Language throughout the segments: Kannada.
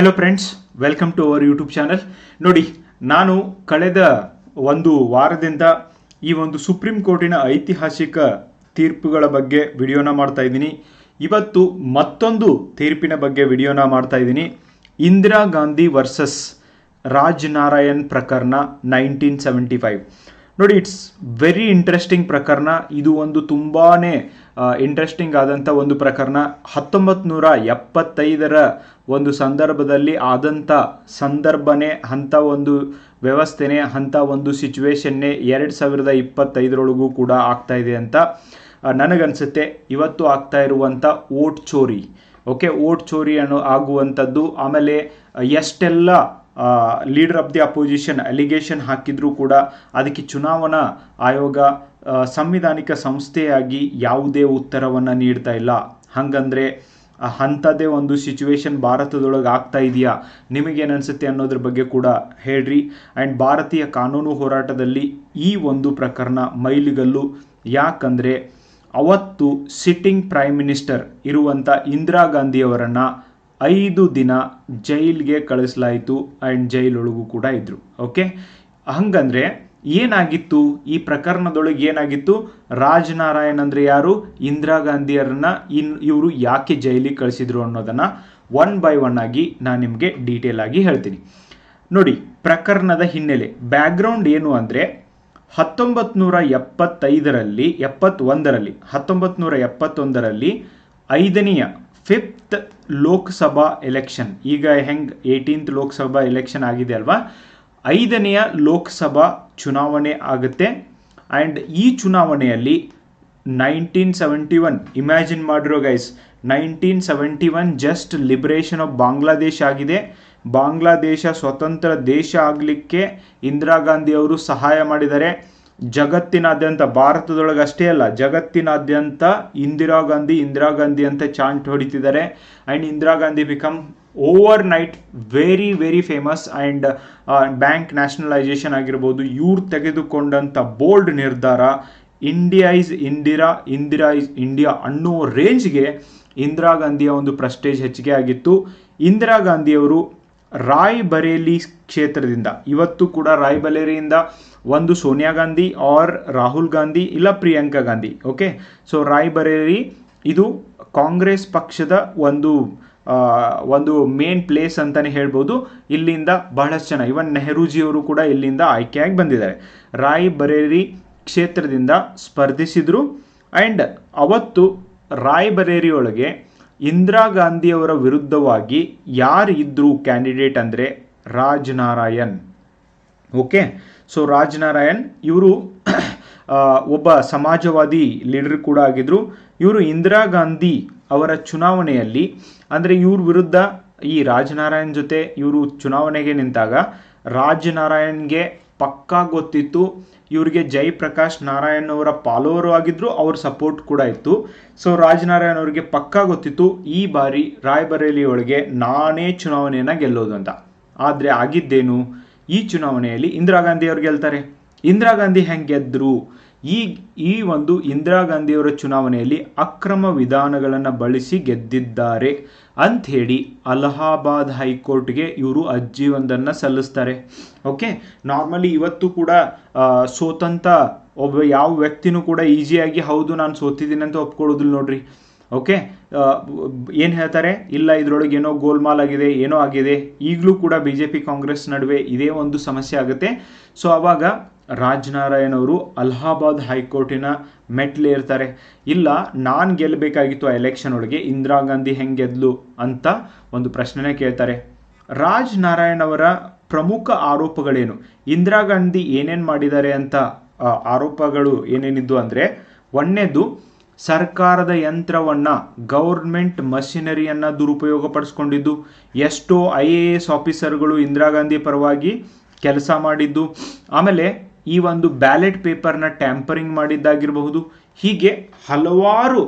Hello friends welcome to our YouTube channel ನೋಡಿ, ನಾನು ಕಳೆದ ಒಂದು ವಾರದಿಂದ ಈ ಒಂದು ಸುಪ್ರೀಂ ಕೋರ್ಟಿನ ಐತಿಹಾಸಿಕ ತೀರ್ಪುಗಳ ಬಗ್ಗೆ ವಿಡಿಯೋನ ಮಾಡ್ತಾ ಇದ್ದೀನಿ. ಇವತ್ತು ಮತ್ತೊಂದು ತೀರ್ಪಿನ ಬಗ್ಗೆ ವಿಡಿಯೋನ ಮಾಡ್ತಾ ಇದ್ದೀನಿ. ಇಂದಿರಾ ಗಾಂಧಿ ವರ್ಸಸ್ ರಾಜ್ ನಾರಾಯಣ್ ಪ್ರಕರಣ ನೈನ್ಟೀನ್ ಸೆವೆಂಟಿ ಫೈವ್ ನೋಡಿ ಇಟ್ಸ್ ವೆರಿ ಇಂಟ್ರೆಸ್ಟಿಂಗ್ ಪ್ರಕರಣ. ಇದು ಒಂದು ತುಂಬಾ ಇಂಟ್ರೆಸ್ಟಿಂಗ್ ಆದಂಥ ಒಂದು ಪ್ರಕರಣ. ಹತ್ತೊಂಬತ್ತು ನೂರ ಎಪ್ಪತ್ತೈದರ ಒಂದು ಸಂದರ್ಭದಲ್ಲಿ ಆದಂಥ ಸಂದರ್ಭನೇ, ಅಂಥ ಒಂದು ವ್ಯವಸ್ಥೆನೇ, ಅಂಥ ಒಂದು ಸಿಚುವೇಶನ್ನೇ ಎರಡು ಸಾವಿರದ ಇಪ್ಪತ್ತೈದರೊಳಗೂ ಕೂಡ ಆಗ್ತಾ ಇದೆ ಅಂತ ನನಗನ್ಸುತ್ತೆ. ಇವತ್ತು ಆಗ್ತಾ ಇರುವಂಥ ಓಟ್ ಚೋರಿ. ಓಕೆ, ಓಟ್ ಚೋರಿ ಅನ್ನೋ ಆಗುವಂಥದ್ದು, ಆಮೇಲೆ, ಎಷ್ಟೆಲ್ಲ leader of the opposition allegation ಹಾಕಿದ್ರೂ ಕೂಡ ಅದಕ್ಕೆ ಚುನಾವಣಾ ಆಯೋಗ ಸಂವಿಧಾನಿಕ ಸಂಸ್ಥೆಯಾಗಿ ಯಾವುದೇ ಉತ್ತರವನ್ನು ನೀಡ್ತಾ ಇಲ್ಲ. ಹಂಗಂದ್ರೆ ಅಂಥದ್ದೇ ಒಂದು ಸಿಚುವೇಶನ್ ಭಾರತದೊಳಗೆ ಆಗ್ತಾ ಇದೆಯಾ? ನಿಮಗೇನು ಅನಿಸುತ್ತೆ ಅನ್ನೋದ್ರ ಬಗ್ಗೆ ಕೂಡ ಹೇಳ್ರಿ. ಆ್ಯಂಡ್ ಭಾರತೀಯ ಕಾನೂನು ಹೋರಾಟದಲ್ಲಿ ಈ ಒಂದು ಪ್ರಕರಣ ಮೈಲಿಗಲ್ಲು. ಯಾಕಂದರೆ, ಅವತ್ತು ಸಿಟ್ಟಿಂಗ್ ಪ್ರೈಮ್ ಮಿನಿಸ್ಟರ್ ಇರುವಂಥ ಇಂದಿರಾ ಗಾಂಧಿಯವರನ್ನು ಐದು ದಿನ ಜೈಲ್ಗೆ ಕಳಿಸಲಾಯಿತು ಆ್ಯಂಡ್ ಜೈಲೊಳಗೂ ಕೂಡ ಇದ್ದರು ಓಕೆ ಹಂಗಂದ್ರೆ ಏನಾಗಿತ್ತು? ಈ ಪ್ರಕರಣದೊಳಗೆ ಏನಾಗಿತ್ತು? ರಾಜನಾರಾಯಣ್ ಅಂದ್ರೆ ಯಾರು? ಇಂದಿರಾ ಗಾಂಧಿಯರನ್ನ ಇನ್ ಇವರು ಯಾಕೆ ಜೈಲಿಗೆ ಕಳಿಸಿದ್ರು ಅನ್ನೋದನ್ನ ಒನ್ ಬೈ ಒನ್ ಆಗಿ ನಾನು ನಿಮಗೆ ಡೀಟೇಲ್ ಆಗಿ ಹೇಳ್ತೀನಿ. ನೋಡಿ, ಪ್ರಕರಣದ ಹಿನ್ನೆಲೆ ಬ್ಯಾಕ್ಗ್ರೌಂಡ್ ಏನು ಅಂದರೆ ಹತ್ತೊಂಬತ್ತು ನೂರ ಎಪ್ಪತ್ತೈದರಲ್ಲಿ, ಎಪ್ಪತ್ತೊಂದರಲ್ಲಿ ಹತ್ತೊಂಬತ್ತು ನೂರ ಎಪ್ಪತ್ತೊಂದರಲ್ಲಿ ಐದನೆಯ ಫಿಫ್ತ್ ಲೋಕಸಭಾ ಎಲೆಕ್ಷನ್ ಈಗ ಹೆಂಗ್ ಏಯ್ಟೀನ್ತ್ ಲೋಕಸಭಾ ಎಲೆಕ್ಷನ್ ಆಗಿದೆ ಅಲ್ವಾ? ಐದನೆಯ ಲೋಕಸಭಾ ಚುನಾವಣೆ ಆಗುತ್ತೆ. ಆ್ಯಂಡ್ ಈ ಚುನಾವಣೆಯಲ್ಲಿ ನೈನ್ಟೀನ್ ಸೆವೆಂಟಿ ಒನ್ ಇಮ್ಯಾಜಿನ್ ಮಾಡಿರೋ guys nineteen seventy one just liberation of Bangladesh ಆಗಿದೆ. ಬಾಂಗ್ಲಾದೇಶ ಸ್ವತಂತ್ರ ದೇಶ ಆಗಲಿಕ್ಕೆ ಇಂದಿರಾ ಗಾಂಧಿ ಅವರು ಸಹಾಯ ಮಾಡಿದ್ದಾರೆ. ಜಗತ್ತಿನಾದ್ಯಂತ ಭಾರತದೊಳಗೆ ಅಷ್ಟೇ ಅಲ್ಲ, ಜಗತ್ತಿನಾದ್ಯಂತ ಇಂದಿರಾ ಗಾಂಧಿ ಇಂದಿರಾ ಗಾಂಧಿ ಅಂತ chant ಹೊಡಿತಿದ್ದಾರೆ. And Indira Gandhi become overnight very very famous and bank nationalisation ಆಗಿರ್ಬೋದು. ಇವ್ರು ತೆಗೆದುಕೊಂಡಂಥ ಬೋಲ್ಡ್ ನಿರ್ಧಾರ India is Indira Indira is India ಅನ್ನೋ ರೇಂಜ್ಗೆ ಇಂದಿರಾ ಗಾಂಧಿಯ ಒಂದು ಪ್ರೆಸ್ಟೇಜ್ ಹೆಚ್ಚಿಗೆ ಆಗಿತ್ತು. ಇಂದಿರಾ ಗಾಂಧಿಯವರು ರಾಯ್ ಬರೇಲಿ ಕ್ಷೇತ್ರದಿಂದ, ಇವತ್ತು ಕೂಡ ರಾಯ್ ಬರೇಲಿಯಿಂದ ಒಂದು ಸೋನಿಯಾ ಗಾಂಧಿ ಆರ್ ರಾಹುಲ್ ಗಾಂಧಿ ಇಲ್ಲ ಪ್ರಿಯಾಂಕಾ ಗಾಂಧಿ ಓಕೆ ಸೊ ರಾಯ್ ಬರೇಲಿ ಇದು ಕಾಂಗ್ರೆಸ್ ಪಕ್ಷದ ಒಂದು ಒಂದು ಮೇನ್ ಪ್ಲೇಸ್ ಅಂತಲೇ ಹೇಳ್ಬೋದು. ಇಲ್ಲಿಂದ ಬಹಳಷ್ಟು ಜನ ಇವನ್ ನೆಹರೂಜಿಯವರು ಕೂಡ ಇಲ್ಲಿಂದ ಆಯ್ಕೆಯಾಗಿ ಬಂದಿದ್ದಾರೆ. ರಾಯ್ ಬರೇರಿ ಕ್ಷೇತ್ರದಿಂದ ಸ್ಪರ್ಧಿಸಿದರು. ಆ್ಯಂಡ್ ಅವತ್ತು ರಾಯ್ ಬರೇರಿಯೊಳಗೆ ಇಂದಿರಾ ಗಾಂಧಿಯವರ ವಿರುದ್ಧವಾಗಿ ಯಾರು ಇದ್ರು ಕ್ಯಾಂಡಿಡೇಟ್ ಅಂದರೆ ರಾಜ್ ನಾರಾಯಣ್ ಓಕೆ? ಸೊ ರಾಜ್ ನಾರಾಯಣ್ ಇವರು ಒಬ್ಬ ಸಮಾಜವಾದಿ ಲೀಡರ್ ಕೂಡ ಆಗಿದ್ದರು ಇವರು ಇಂದಿರಾ ಗಾಂಧಿ ಅವರ ಚುನಾವಣೆಯಲ್ಲಿ, ಅಂದರೆ ಇವ್ರ ವಿರುದ್ಧ ಈ ರಾಜ್ ನಾರಾಯಣ್ ಜೊತೆ ಇವರು ಚುನಾವಣೆಗೆ ನಿಂತಾಗ ರಾಜ್ ನಾರಾಯಣ್ಗೆ ಪಕ್ಕಾ ಗೊತ್ತಿತ್ತು. ಇವರಿಗೆ ಜಯಪ್ರಕಾಶ್ ನಾರಾಯಣ್ ಅವರ ಫಾಲೋವರ್ ಆಗಿದ್ರು, ಅವ್ರ ಸಪೋರ್ಟ್ ಕೂಡ ಇತ್ತು. ಸೊ ರಾಜನಾರಾಯಣ್ ಅವರಿಗೆ ಪಕ್ಕಾ ಗೊತ್ತಿತ್ತು. ಈ ಬಾರಿ ರಾಯ್ಬರೇಲಿ ಒಳಗೆ ನಾನೇ ಚುನಾವಣೆಯನ್ನು ಗೆಲ್ಲೋದು ಅಂತ. ಆದರೆ ಆಗಿದ್ದೇನು? ಈ ಚುನಾವಣೆಯಲ್ಲಿ ಇಂದಿರಾ ಗಾಂಧಿ ಅವ್ರು ಗೆಲ್ತಾರೆ. ಇಂದಿರಾ ಗಾಂಧಿ ಹೆಂಗೆ ಗೆದ್ರು? ಈ ಈ ಒಂದು ಇಂದಿರಾ ಗಾಂಧಿಯವರ ಚುನಾವಣೆಯಲ್ಲಿ ಅಕ್ರಮ ವಿಧಾನಗಳನ್ನು ಬಳಸಿ ಗೆದ್ದಿದ್ದಾರೆ ಅಂಥೇಳಿ ಅಲಹಾಬಾದ್ ಹೈಕೋರ್ಟ್ಗೆ ಇವರು ಅರ್ಜಿಯೊಂದನ್ನು ಸಲ್ಲಿಸ್ತಾರೆ. ಓಕೆ? ನಾರ್ಮಲಿ ಇವತ್ತು ಕೂಡ ಸೋತಂತ ಒಬ್ಬ ಯಾವ ವ್ಯಕ್ತಿನೂ ಕೂಡ ಈಸಿಯಾಗಿ ಹೌದು ನಾನು ಸೋತಿದ್ದೀನಿ ಅಂತ ಒಪ್ಕೊಳ್ಳೋದಿಲ್ಲ ನೋಡ್ರಿ. ಓಕೆ? ಏನು ಹೇಳ್ತಾರೆ? ಇಲ್ಲ, ಇದರೊಳಗೆ ಏನೋ ಗೋಲ್ಮಾಲ್ ಆಗಿದೆ, ಏನೋ ಆಗಿದೆ. ಈಗಲೂ ಕೂಡ ಬಿ ಜೆ ಪಿ ಕಾಂಗ್ರೆಸ್ ನಡುವೆ ಇದೇ ಒಂದು ಸಮಸ್ಯೆ ಆಗುತ್ತೆ. ಸೊ, ಅವಾಗ ರಾಜ್ ನಾರಾಯಣ್ ಅವರು ಅಲಹಾಬಾದ್ ಹೈಕೋರ್ಟಿನ ಮೆಟ್ಲೇರ್ತಾರೆ ಇಲ್ಲ, ನಾನು ಗೆಲ್ಲಬೇಕಾಗಿತ್ತು ಆ ಎಲೆಕ್ಷನ್ ಒಳಗೆ ಇಂದಿರಾ ಗಾಂಧಿ ಹೆಂಗೆ ಗೆದ್ಲು ಅಂತ ಒಂದು ಪ್ರಶ್ನೆನೇ ಕೇಳ್ತಾರೆ. ರಾಜ್ ನಾರಾಯಣ್ ಅವರ ಪ್ರಮುಖ ಆರೋಪಗಳೇನು? ಇಂದಿರಾ ಗಾಂಧಿ ಏನೇನು ಮಾಡಿದ್ದಾರೆ ಅಂತ ಆರೋಪಗಳು ಏನೇನಿದ್ದು ಅಂದರೆ, ಒಂದನೇದು, ಸರ್ಕಾರದ ಯಂತ್ರವನ್ನ ಗೌರ್ಮೆಂಟ್ ಮಷಿನರಿಯನ್ನ ದುರುಪಯೋಗ ಪಡಿಸ್ಕೊಂಡಿದ್ದು ಎಷ್ಟೋ ಐ ಎ ಎಸ್ ಆಫೀಸರ್ಗಳು ಇಂದಿರಾ ಗಾಂಧಿ ಪರವಾಗಿ ಕೆಲಸ ಮಾಡಿದ್ದು. ಆಮೇಲೆ ಈ ಒಂದು ಬ್ಯಾಲೆಟ್ ಪೇಪರ್ನ ಟ್ಯಾಂಪರಿಂಗ್ ಮಾಡಿದ್ದಾಗಿರಬಹುದು. ಹೀಗೆ ಹಲವಾರು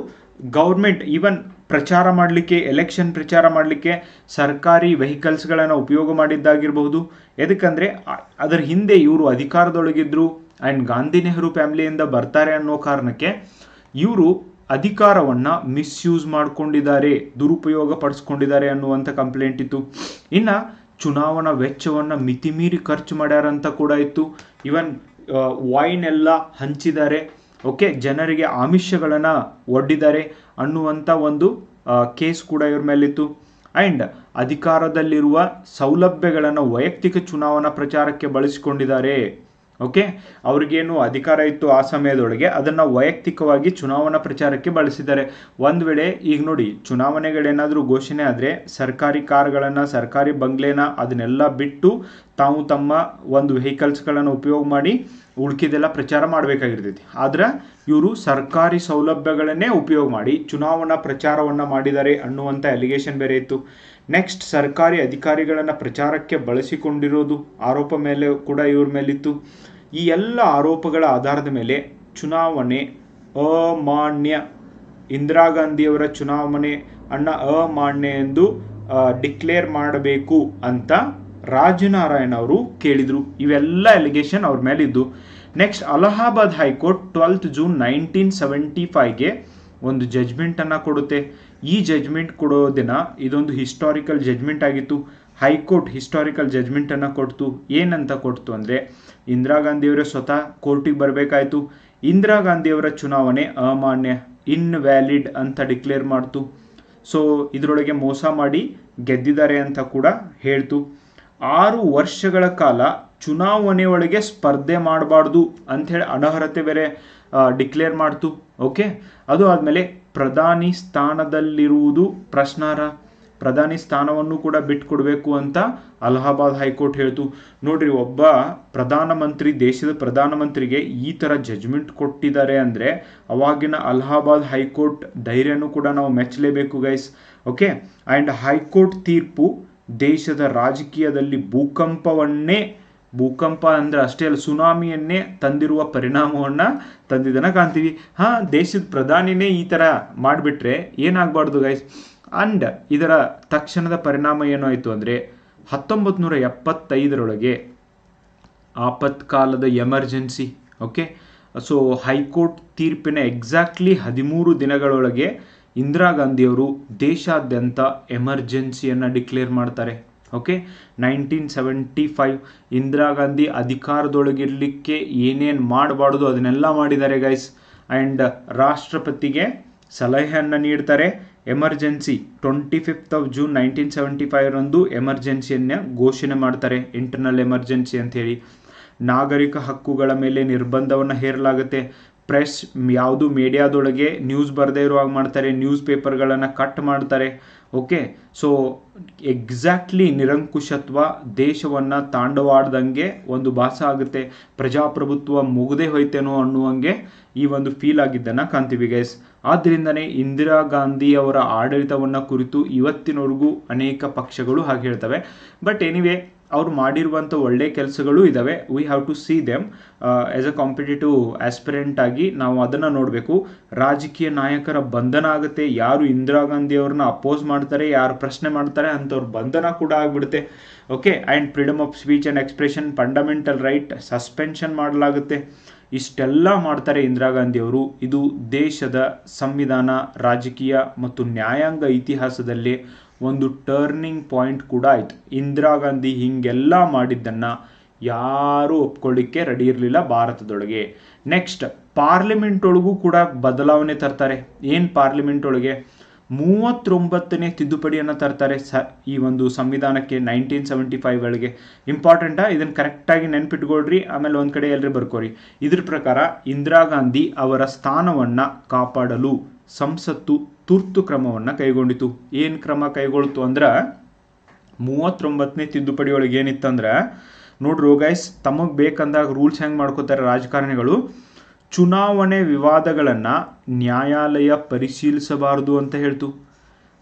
ಗೌರ್ಮೆಂಟ್ ಈವನ್ ಪ್ರಚಾರ ಮಾಡಲಿಕ್ಕೆ, ಎಲೆಕ್ಷನ್ ಪ್ರಚಾರ ಮಾಡಲಿಕ್ಕೆ ಸರ್ಕಾರಿ ವೆಹಿಕಲ್ಸ್ಗಳನ್ನು ಉಪಯೋಗ ಮಾಡಿದ್ದಾಗಿರಬಹುದು. ಎದಕ್ಕಂದರೆ ಅದರ ಹಿಂದೆ ಇವರು ಅಧಿಕಾರದೊಳಗಿದ್ರು ಆ್ಯಂಡ್ ಗಾಂಧಿ ನೆಹರು ಫ್ಯಾಮಿಲಿಯಿಂದ ಬರ್ತಾರೆ ಅನ್ನೋ ಕಾರಣಕ್ಕೆ ಇವರು ಅಧಿಕಾರವನ್ನು ಮಿಸ್ಯೂಸ್ ಮಾಡಿಕೊಂಡಿದ್ದಾರೆ, ದುರುಪಯೋಗ ಪಡಿಸ್ಕೊಂಡಿದ್ದಾರೆ ಅನ್ನುವಂಥ ಕಂಪ್ಲೇಂಟ್ ಇತ್ತು. ಇನ್ನ ಚುನಾವಣಾ ವೆಚ್ಚವನ್ನ ಮಿತಿಮೀರಿ ಖರ್ಚು ಮಾಡ್ಯಾರಂತ ಕೂಡ ಇತ್ತು. ಇವನ್ ವೈನ್ ಎಲ್ಲ ಹಂಚಿದ್ದಾರೆ. ಓಕೆ ಜನರಿಗೆ ಆಮಿಷಗಳನ್ನ ಒಡ್ಡಿದ್ದಾರೆ ಅನ್ನುವಂಥ ಒಂದು ಕೇಸ್ ಕೂಡ ಇವ್ರ ಮೇಲಿತ್ತು. ಆ್ಯಂಡ್ ಅಧಿಕಾರದಲ್ಲಿರುವ ಸೌಲಭ್ಯಗಳನ್ನು ವೈಯಕ್ತಿಕ ಚುನಾವಣಾ ಪ್ರಚಾರಕ್ಕೆ ಬಳಸಿಕೊಂಡಿದ್ದಾರೆ. ಓಕೆ? ಅವ್ರಿಗೇನು ಅಧಿಕಾರ ಇತ್ತು ಆ ಸಮಯದೊಳಗೆ, ಅದನ್ನು ವೈಯಕ್ತಿಕವಾಗಿ ಚುನಾವಣಾ ಪ್ರಚಾರಕ್ಕೆ ಬಳಸಿದ್ದಾರೆ. ಒಂದು ವೇಳೆ ಈಗ ನೋಡಿ, ಚುನಾವಣೆಗಳೇನಾದರೂ ಘೋಷಣೆ ಆದರೆ ಸರ್ಕಾರಿ ಕಾರ್ಗಳನ್ನು, ಸರ್ಕಾರಿ ಬಂಗ್ಲೆನ ಅದನ್ನೆಲ್ಲ ಬಿಟ್ಟು ತಾವು ತಮ್ಮ ಒಂದು ವೆಹಿಕಲ್ಸ್ಗಳನ್ನು ಉಪಯೋಗ ಮಾಡಿ ಉಳ್ಕಿದೆಲ್ಲ ಪ್ರಚಾರ ಮಾಡಬೇಕಾಗಿರ್ತೈತಿ. ಆದ್ರೆ ಇವರು ಸರ್ಕಾರಿ ಸೌಲಭ್ಯಗಳನ್ನೇ ಉಪಯೋಗ ಮಾಡಿ ಚುನಾವಣಾ ಪ್ರಚಾರವನ್ನು ಮಾಡಿದ್ದಾರೆ ಅನ್ನುವಂಥ ಅಲಿಗೇಷನ್ ಬೇರೆ ಇತ್ತು. ನೆಕ್ಸ್ಟ್ ಸರ್ಕಾರಿ ಅಧಿಕಾರಿಗಳನ್ನು ಪ್ರಚಾರಕ್ಕೆ ಬಳಸಿಕೊಂಡಿರೋದು ಆರೋಪ ಮೇಲೆ ಕೂಡ ಇವ್ರ ಮೇಲಿತ್ತು. ಈ ಎಲ್ಲ ಆರೋಪಗಳ ಆಧಾರದ ಮೇಲೆ ಚುನಾವಣೆ ಅಮಾನ್ಯ. ಇಂದಿರಾ ಗಾಂಧಿಯವರ ಚುನಾವಣೆ ಅಣ್ಣ ಅಮಾನ್ಯ ಎಂದು ಡಿಕ್ಲೇರ್ ಮಾಡಬೇಕು ಅಂತ ರಾಜನಾರಾಯಣ ಅವರು ಕೇಳಿದರು. ಇವೆಲ್ಲ ಎಲಿಗೇಷನ್ ಅವ್ರ ಮೇಲಿದ್ದು. Next, Allahabad high court twelfth June nineteen seventy ಫೈವ್ಗೆ ಒಂದು ಜಜ್ಮೆಂಟನ್ನು ಕೊಡುತ್ತೆ. ಈ ಜಜ್ಮೆಂಟ್ ಕೊಡೋ ದಿನ ಇದೊಂದು ಹಿಸ್ಟಾರಿಕಲ್ ಜಜ್ಮೆಂಟ್ ಆಗಿತ್ತು. ಹೈಕೋರ್ಟ್ ಹಿಸ್ಟಾರಿಕಲ್ ಜಜ್ಮೆಂಟನ್ನು ಕೊಡ್ತು. ಏನಂತ ಕೊಡ್ತು ಅಂದರೆ ಇಂದಿರಾ ಗಾಂಧಿಯವರೇ ಸ್ವತಃ ಕೋರ್ಟಿಗೆ ಬರಬೇಕಾಯಿತು. ಇಂದಿರಾ ಗಾಂಧಿಯವರ ಚುನಾವಣೆ ಅಮಾನ್ಯ, ಇನ್ವ್ಯಾಲಿಡ್ ಅಂತ ಡಿಕ್ಲೇರ್ ಮಾಡ್ತು. ಸೊ, ಇದರೊಳಗೆ ಮೋಸ ಮಾಡಿ ಗೆದ್ದಿದ್ದಾರೆ ಅಂತ ಕೂಡ ಹೇಳ್ತು. ಆರು ವರ್ಷಗಳ ಕಾಲ ಚುನಾವಣೆಯೊಳಗೆ ಸ್ಪರ್ಧೆ ಮಾಡಬಾರ್ದು ಅಂಥೇಳಿ ಅನರ್ಹತೆ ಬೇರೆ ಡಿಕ್ಲೇರ್ ಮಾಡ್ತು. ಓಕೆ? ಅದು ಆದಮೇಲೆ ಪ್ರಧಾನಿ ಸ್ಥಾನದಲ್ಲಿರುವುದು ಪ್ರಶ್ನಾರ್ಹ. ಪ್ರಧಾನಿ ಸ್ಥಾನವನ್ನು ಕೂಡ ಬಿಟ್ಕೊಡ್ಬೇಕು ಅಂತ ಅಲಹಾಬಾದ್ ಹೈಕೋರ್ಟ್ ಹೇಳ್ತು. ನೋಡ್ರಿ, ಒಬ್ಬ ಪ್ರಧಾನಮಂತ್ರಿ, ದೇಶದ ಪ್ರಧಾನಮಂತ್ರಿಗೆ ಈ ಥರ ಜಜ್ಮೆಂಟ್ ಕೊಟ್ಟಿದ್ದಾರೆ ಅಂದರೆ ಅವಾಗಿನ ಅಲಹಾಬಾದ್ ಹೈಕೋರ್ಟ್ ಧೈರ್ಯನೂ ಕೂಡ ನಾವು ಮೆಚ್ಚಲೇಬೇಕು guys okay and high court ತೀರ್ಪು ದೇಶದ ರಾಜಕೀಯದಲ್ಲಿ ಭೂಕಂಪವನ್ನೇ, ಭೂಕಂಪ ಅಂದ್ರೆ ಅಷ್ಟೇ ಅಲ್ಲ, ಸುನಾಮಿಯನ್ನೇ ತಂದಿರುವ ಪರಿಣಾಮವನ್ನು ತಂದಿದ್ದನ್ನು ಕಾಣ್ತೀವಿ. ಹಾಂ, ದೇಶದ ಪ್ರಧಾನಿನೇ ಈ ಥರ ಮಾಡಿಬಿಟ್ರೆ ಏನಾಗಬಾರ್ದು ಗೈಸ್ ಅಂಡ್ ಇದರ ತಕ್ಷಣದ ಪರಿಣಾಮ ಏನಾಯಿತು ಅಂದರೆ ಹತ್ತೊಂಬತ್ತು ನೂರ ಎಪ್ಪತ್ತೈದರೊಳಗೆ ಆಪತ್ಕಾಲದ emergency okay so high court ತೀರ್ಪಿನ ಎಕ್ಸಾಕ್ಟ್ಲಿ ಹದಿಮೂರು ದಿನಗಳೊಳಗೆ ಇಂದಿರಾ ಗಾಂಧಿಯವರು ದೇಶಾದ್ಯಂತ ಎಮರ್ಜೆನ್ಸಿಯನ್ನು ಡಿಕ್ಲೇರ್ ಮಾಡ್ತಾರೆ okay nineteen seventy five Indira Gandhi ಅಧಿಕಾರದೊಳಗಿರಲಿಕ್ಕೆ ಏನೇನು ಮಾಡಬಾರ್ದು ಅದನ್ನೆಲ್ಲ ಮಾಡಿದ್ದಾರೆ ಗೈಸ್ ಆ್ಯಂಡ್ ರಾಷ್ಟ್ರಪತಿಗೆ ಸಲಹೆಯನ್ನು ನೀಡ್ತಾರೆ emergency twenty fifth of June nineteen seventy ಫೈವ್ರಂದು ಎಮರ್ಜೆನ್ಸಿಯನ್ನು ಘೋಷಣೆ ಮಾಡ್ತಾರೆ ಇಂಟರ್ನಲ್ ಎಮರ್ಜೆನ್ಸಿ ಅಂಥೇಳಿ. ನಾಗರಿಕ ಹಕ್ಕುಗಳ ಮೇಲೆ ನಿರ್ಬಂಧವನ್ನು ಹೇರಲಾಗುತ್ತೆ. ಪ್ರೆಸ್ ಯಾವುದು ಮೀಡಿಯಾದೊಳಗೆ ನ್ಯೂಸ್ ಬರದೇ ಇರುವಾಗ ಮಾಡ್ತಾರೆ, ನ್ಯೂಸ್ ಪೇಪರ್ಗಳನ್ನು ಕಟ್ ಮಾಡ್ತಾರೆ. ಓಕೆ, ಸೊ ಎಕ್ಸಾಕ್ಟ್ಲಿ ನಿರಂಕುಶತ್ವ ದೇಶವನ್ನು ತಾಂಡವಾಡ್ದಂಗೆ ಒಂದು ಭಾಸ ಆಗುತ್ತೆ. ಪ್ರಜಾಪ್ರಭುತ್ವ ಮುಗದೆ ಹೋಯ್ತೇನೋ ಅನ್ನುವಂಗೆ ಈ ಒಂದು ಫೀಲ್ ಆಗಿದ್ದನ್ನು ಕಾಣ್ತೀವಿ ಗೈಸ್ ಆದ್ದರಿಂದನೇ ಇಂದಿರಾ ಗಾಂಧಿ ಅವರ ಆಡಳಿತವನ್ನು ಕುರಿತು ಇವತ್ತಿನವರೆಗೂ ಅನೇಕ ಪಕ್ಷಗಳು ಹಾಗೆ ಹೇಳ್ತವೆ. ಬಟ್ ಎನಿವೆ ಅವ್ರು ಮಾಡಿರುವಂಥ ಒಳ್ಳೆ ಕೆಲಸಗಳು ಇದ್ದಾವೆ we have to see them as a competitive aspirant ಆಗಿ ನಾವು ಅದನ್ನು ನೋಡಬೇಕು. ರಾಜಕೀಯ ನಾಯಕರ ಬಂಧನ ಆಗುತ್ತೆ. ಯಾರು ಇಂದಿರಾ ಗಾಂಧಿ ಅವ್ರನ್ನ ಅಪೋಸ್ ಮಾಡ್ತಾರೆ, ಯಾರು ಪ್ರಶ್ನೆ ಮಾಡ್ತಾರೆ ಅಂಥವ್ರ ಬಂಧನ ಕೂಡ ಆಗಿಬಿಡುತ್ತೆ. Okay and freedom of speech and expression fundamental right suspension ಮಾಡಲಾಗುತ್ತೆ. ಇಷ್ಟೆಲ್ಲ ಮಾಡ್ತಾರೆ ಇಂದಿರಾ ಗಾಂಧಿ ಅವರು ಇದು ದೇಶದ ಸಂವಿಧಾನ, ರಾಜಕೀಯ ಮತ್ತು ನ್ಯಾಯಾಂಗ ಇತಿಹಾಸದಲ್ಲಿ ಒಂದು ಟರ್ನಿಂಗ್ ಪಾಯಿಂಟ್ ಕೂಡ ಆಯಿತು. ಇಂದಿರಾ ಗಾಂಧಿ ಹೀಗೆಲ್ಲ ಮಾಡಿದ್ದನ್ನು ಯಾರೂ ಒಪ್ಕೊಳ್ಳಿಕ್ಕೆ ರೆಡಿ ಇರಲಿಲ್ಲ ಭಾರತದೊಳಗೆ. ನೆಕ್ಸ್ಟ್ ಪಾರ್ಲಿಮೆಂಟ್ ಒಳಗೂ ಕೂಡ ಬದಲಾವಣೆ ತರ್ತಾರೆ. ಏನು ಪಾರ್ಲಿಮೆಂಟ್ ಒಳಗೆ? ಮೂವತ್ತೊಂಬತ್ತನೇ ತಿದ್ದುಪಡಿಯನ್ನು ತರ್ತಾರೆ ಸ ಈ ಒಂದು ಸಂವಿಧಾನಕ್ಕೆ ನೈನ್ಟೀನ್ ಸೆವೆಂಟಿ ಫೈವ್ ಒಳಗೆ ಇಂಪಾರ್ಟೆಂಟಾ ಇದನ್ನು ಕರೆಕ್ಟಾಗಿ ನೆನ್ಪಿಟ್ಕೊಳ್ರಿ. ಆಮೇಲೆ ಒಂದು ಕಡೆ ಎಲ್ಲರೂ ಬರ್ಕೋರಿ. ಇದ್ರ ಪ್ರಕಾರ ಇಂದಿರಾ ಗಾಂಧಿ ಅವರ ಸ್ಥಾನವನ್ನು ಕಾಪಾಡಲು ಸಂಸತ್ತು ತುರ್ತು ಕ್ರಮವನ್ನು ಕೈಗೊಂಡಿತು. ಏನು ಕ್ರಮ ಕೈಗೊಳ್ತು ಅಂದ್ರೆ ಮೂವತ್ತೊಂಬತ್ತನೇ ತಿದ್ದುಪಡಿ ಒಳಗೆ ಏನಿತ್ತಂದ್ರೆ, ನೋಡ್ರಿ ಗೈಸ್ ತಮಗೆ ಬೇಕಂದಾಗ ರೂಲ್ಸ್ ಹೆಂಗೆ ಮಾಡ್ಕೋತಾರೆ ರಾಜಕಾರಣಿಗಳು? ಚುನಾವಣೆ ವಿವಾದಗಳನ್ನು ನ್ಯಾಯಾಲಯ ಪರಿಶೀಲಿಸಬಾರದು ಅಂತ ಹೇಳ್ತು.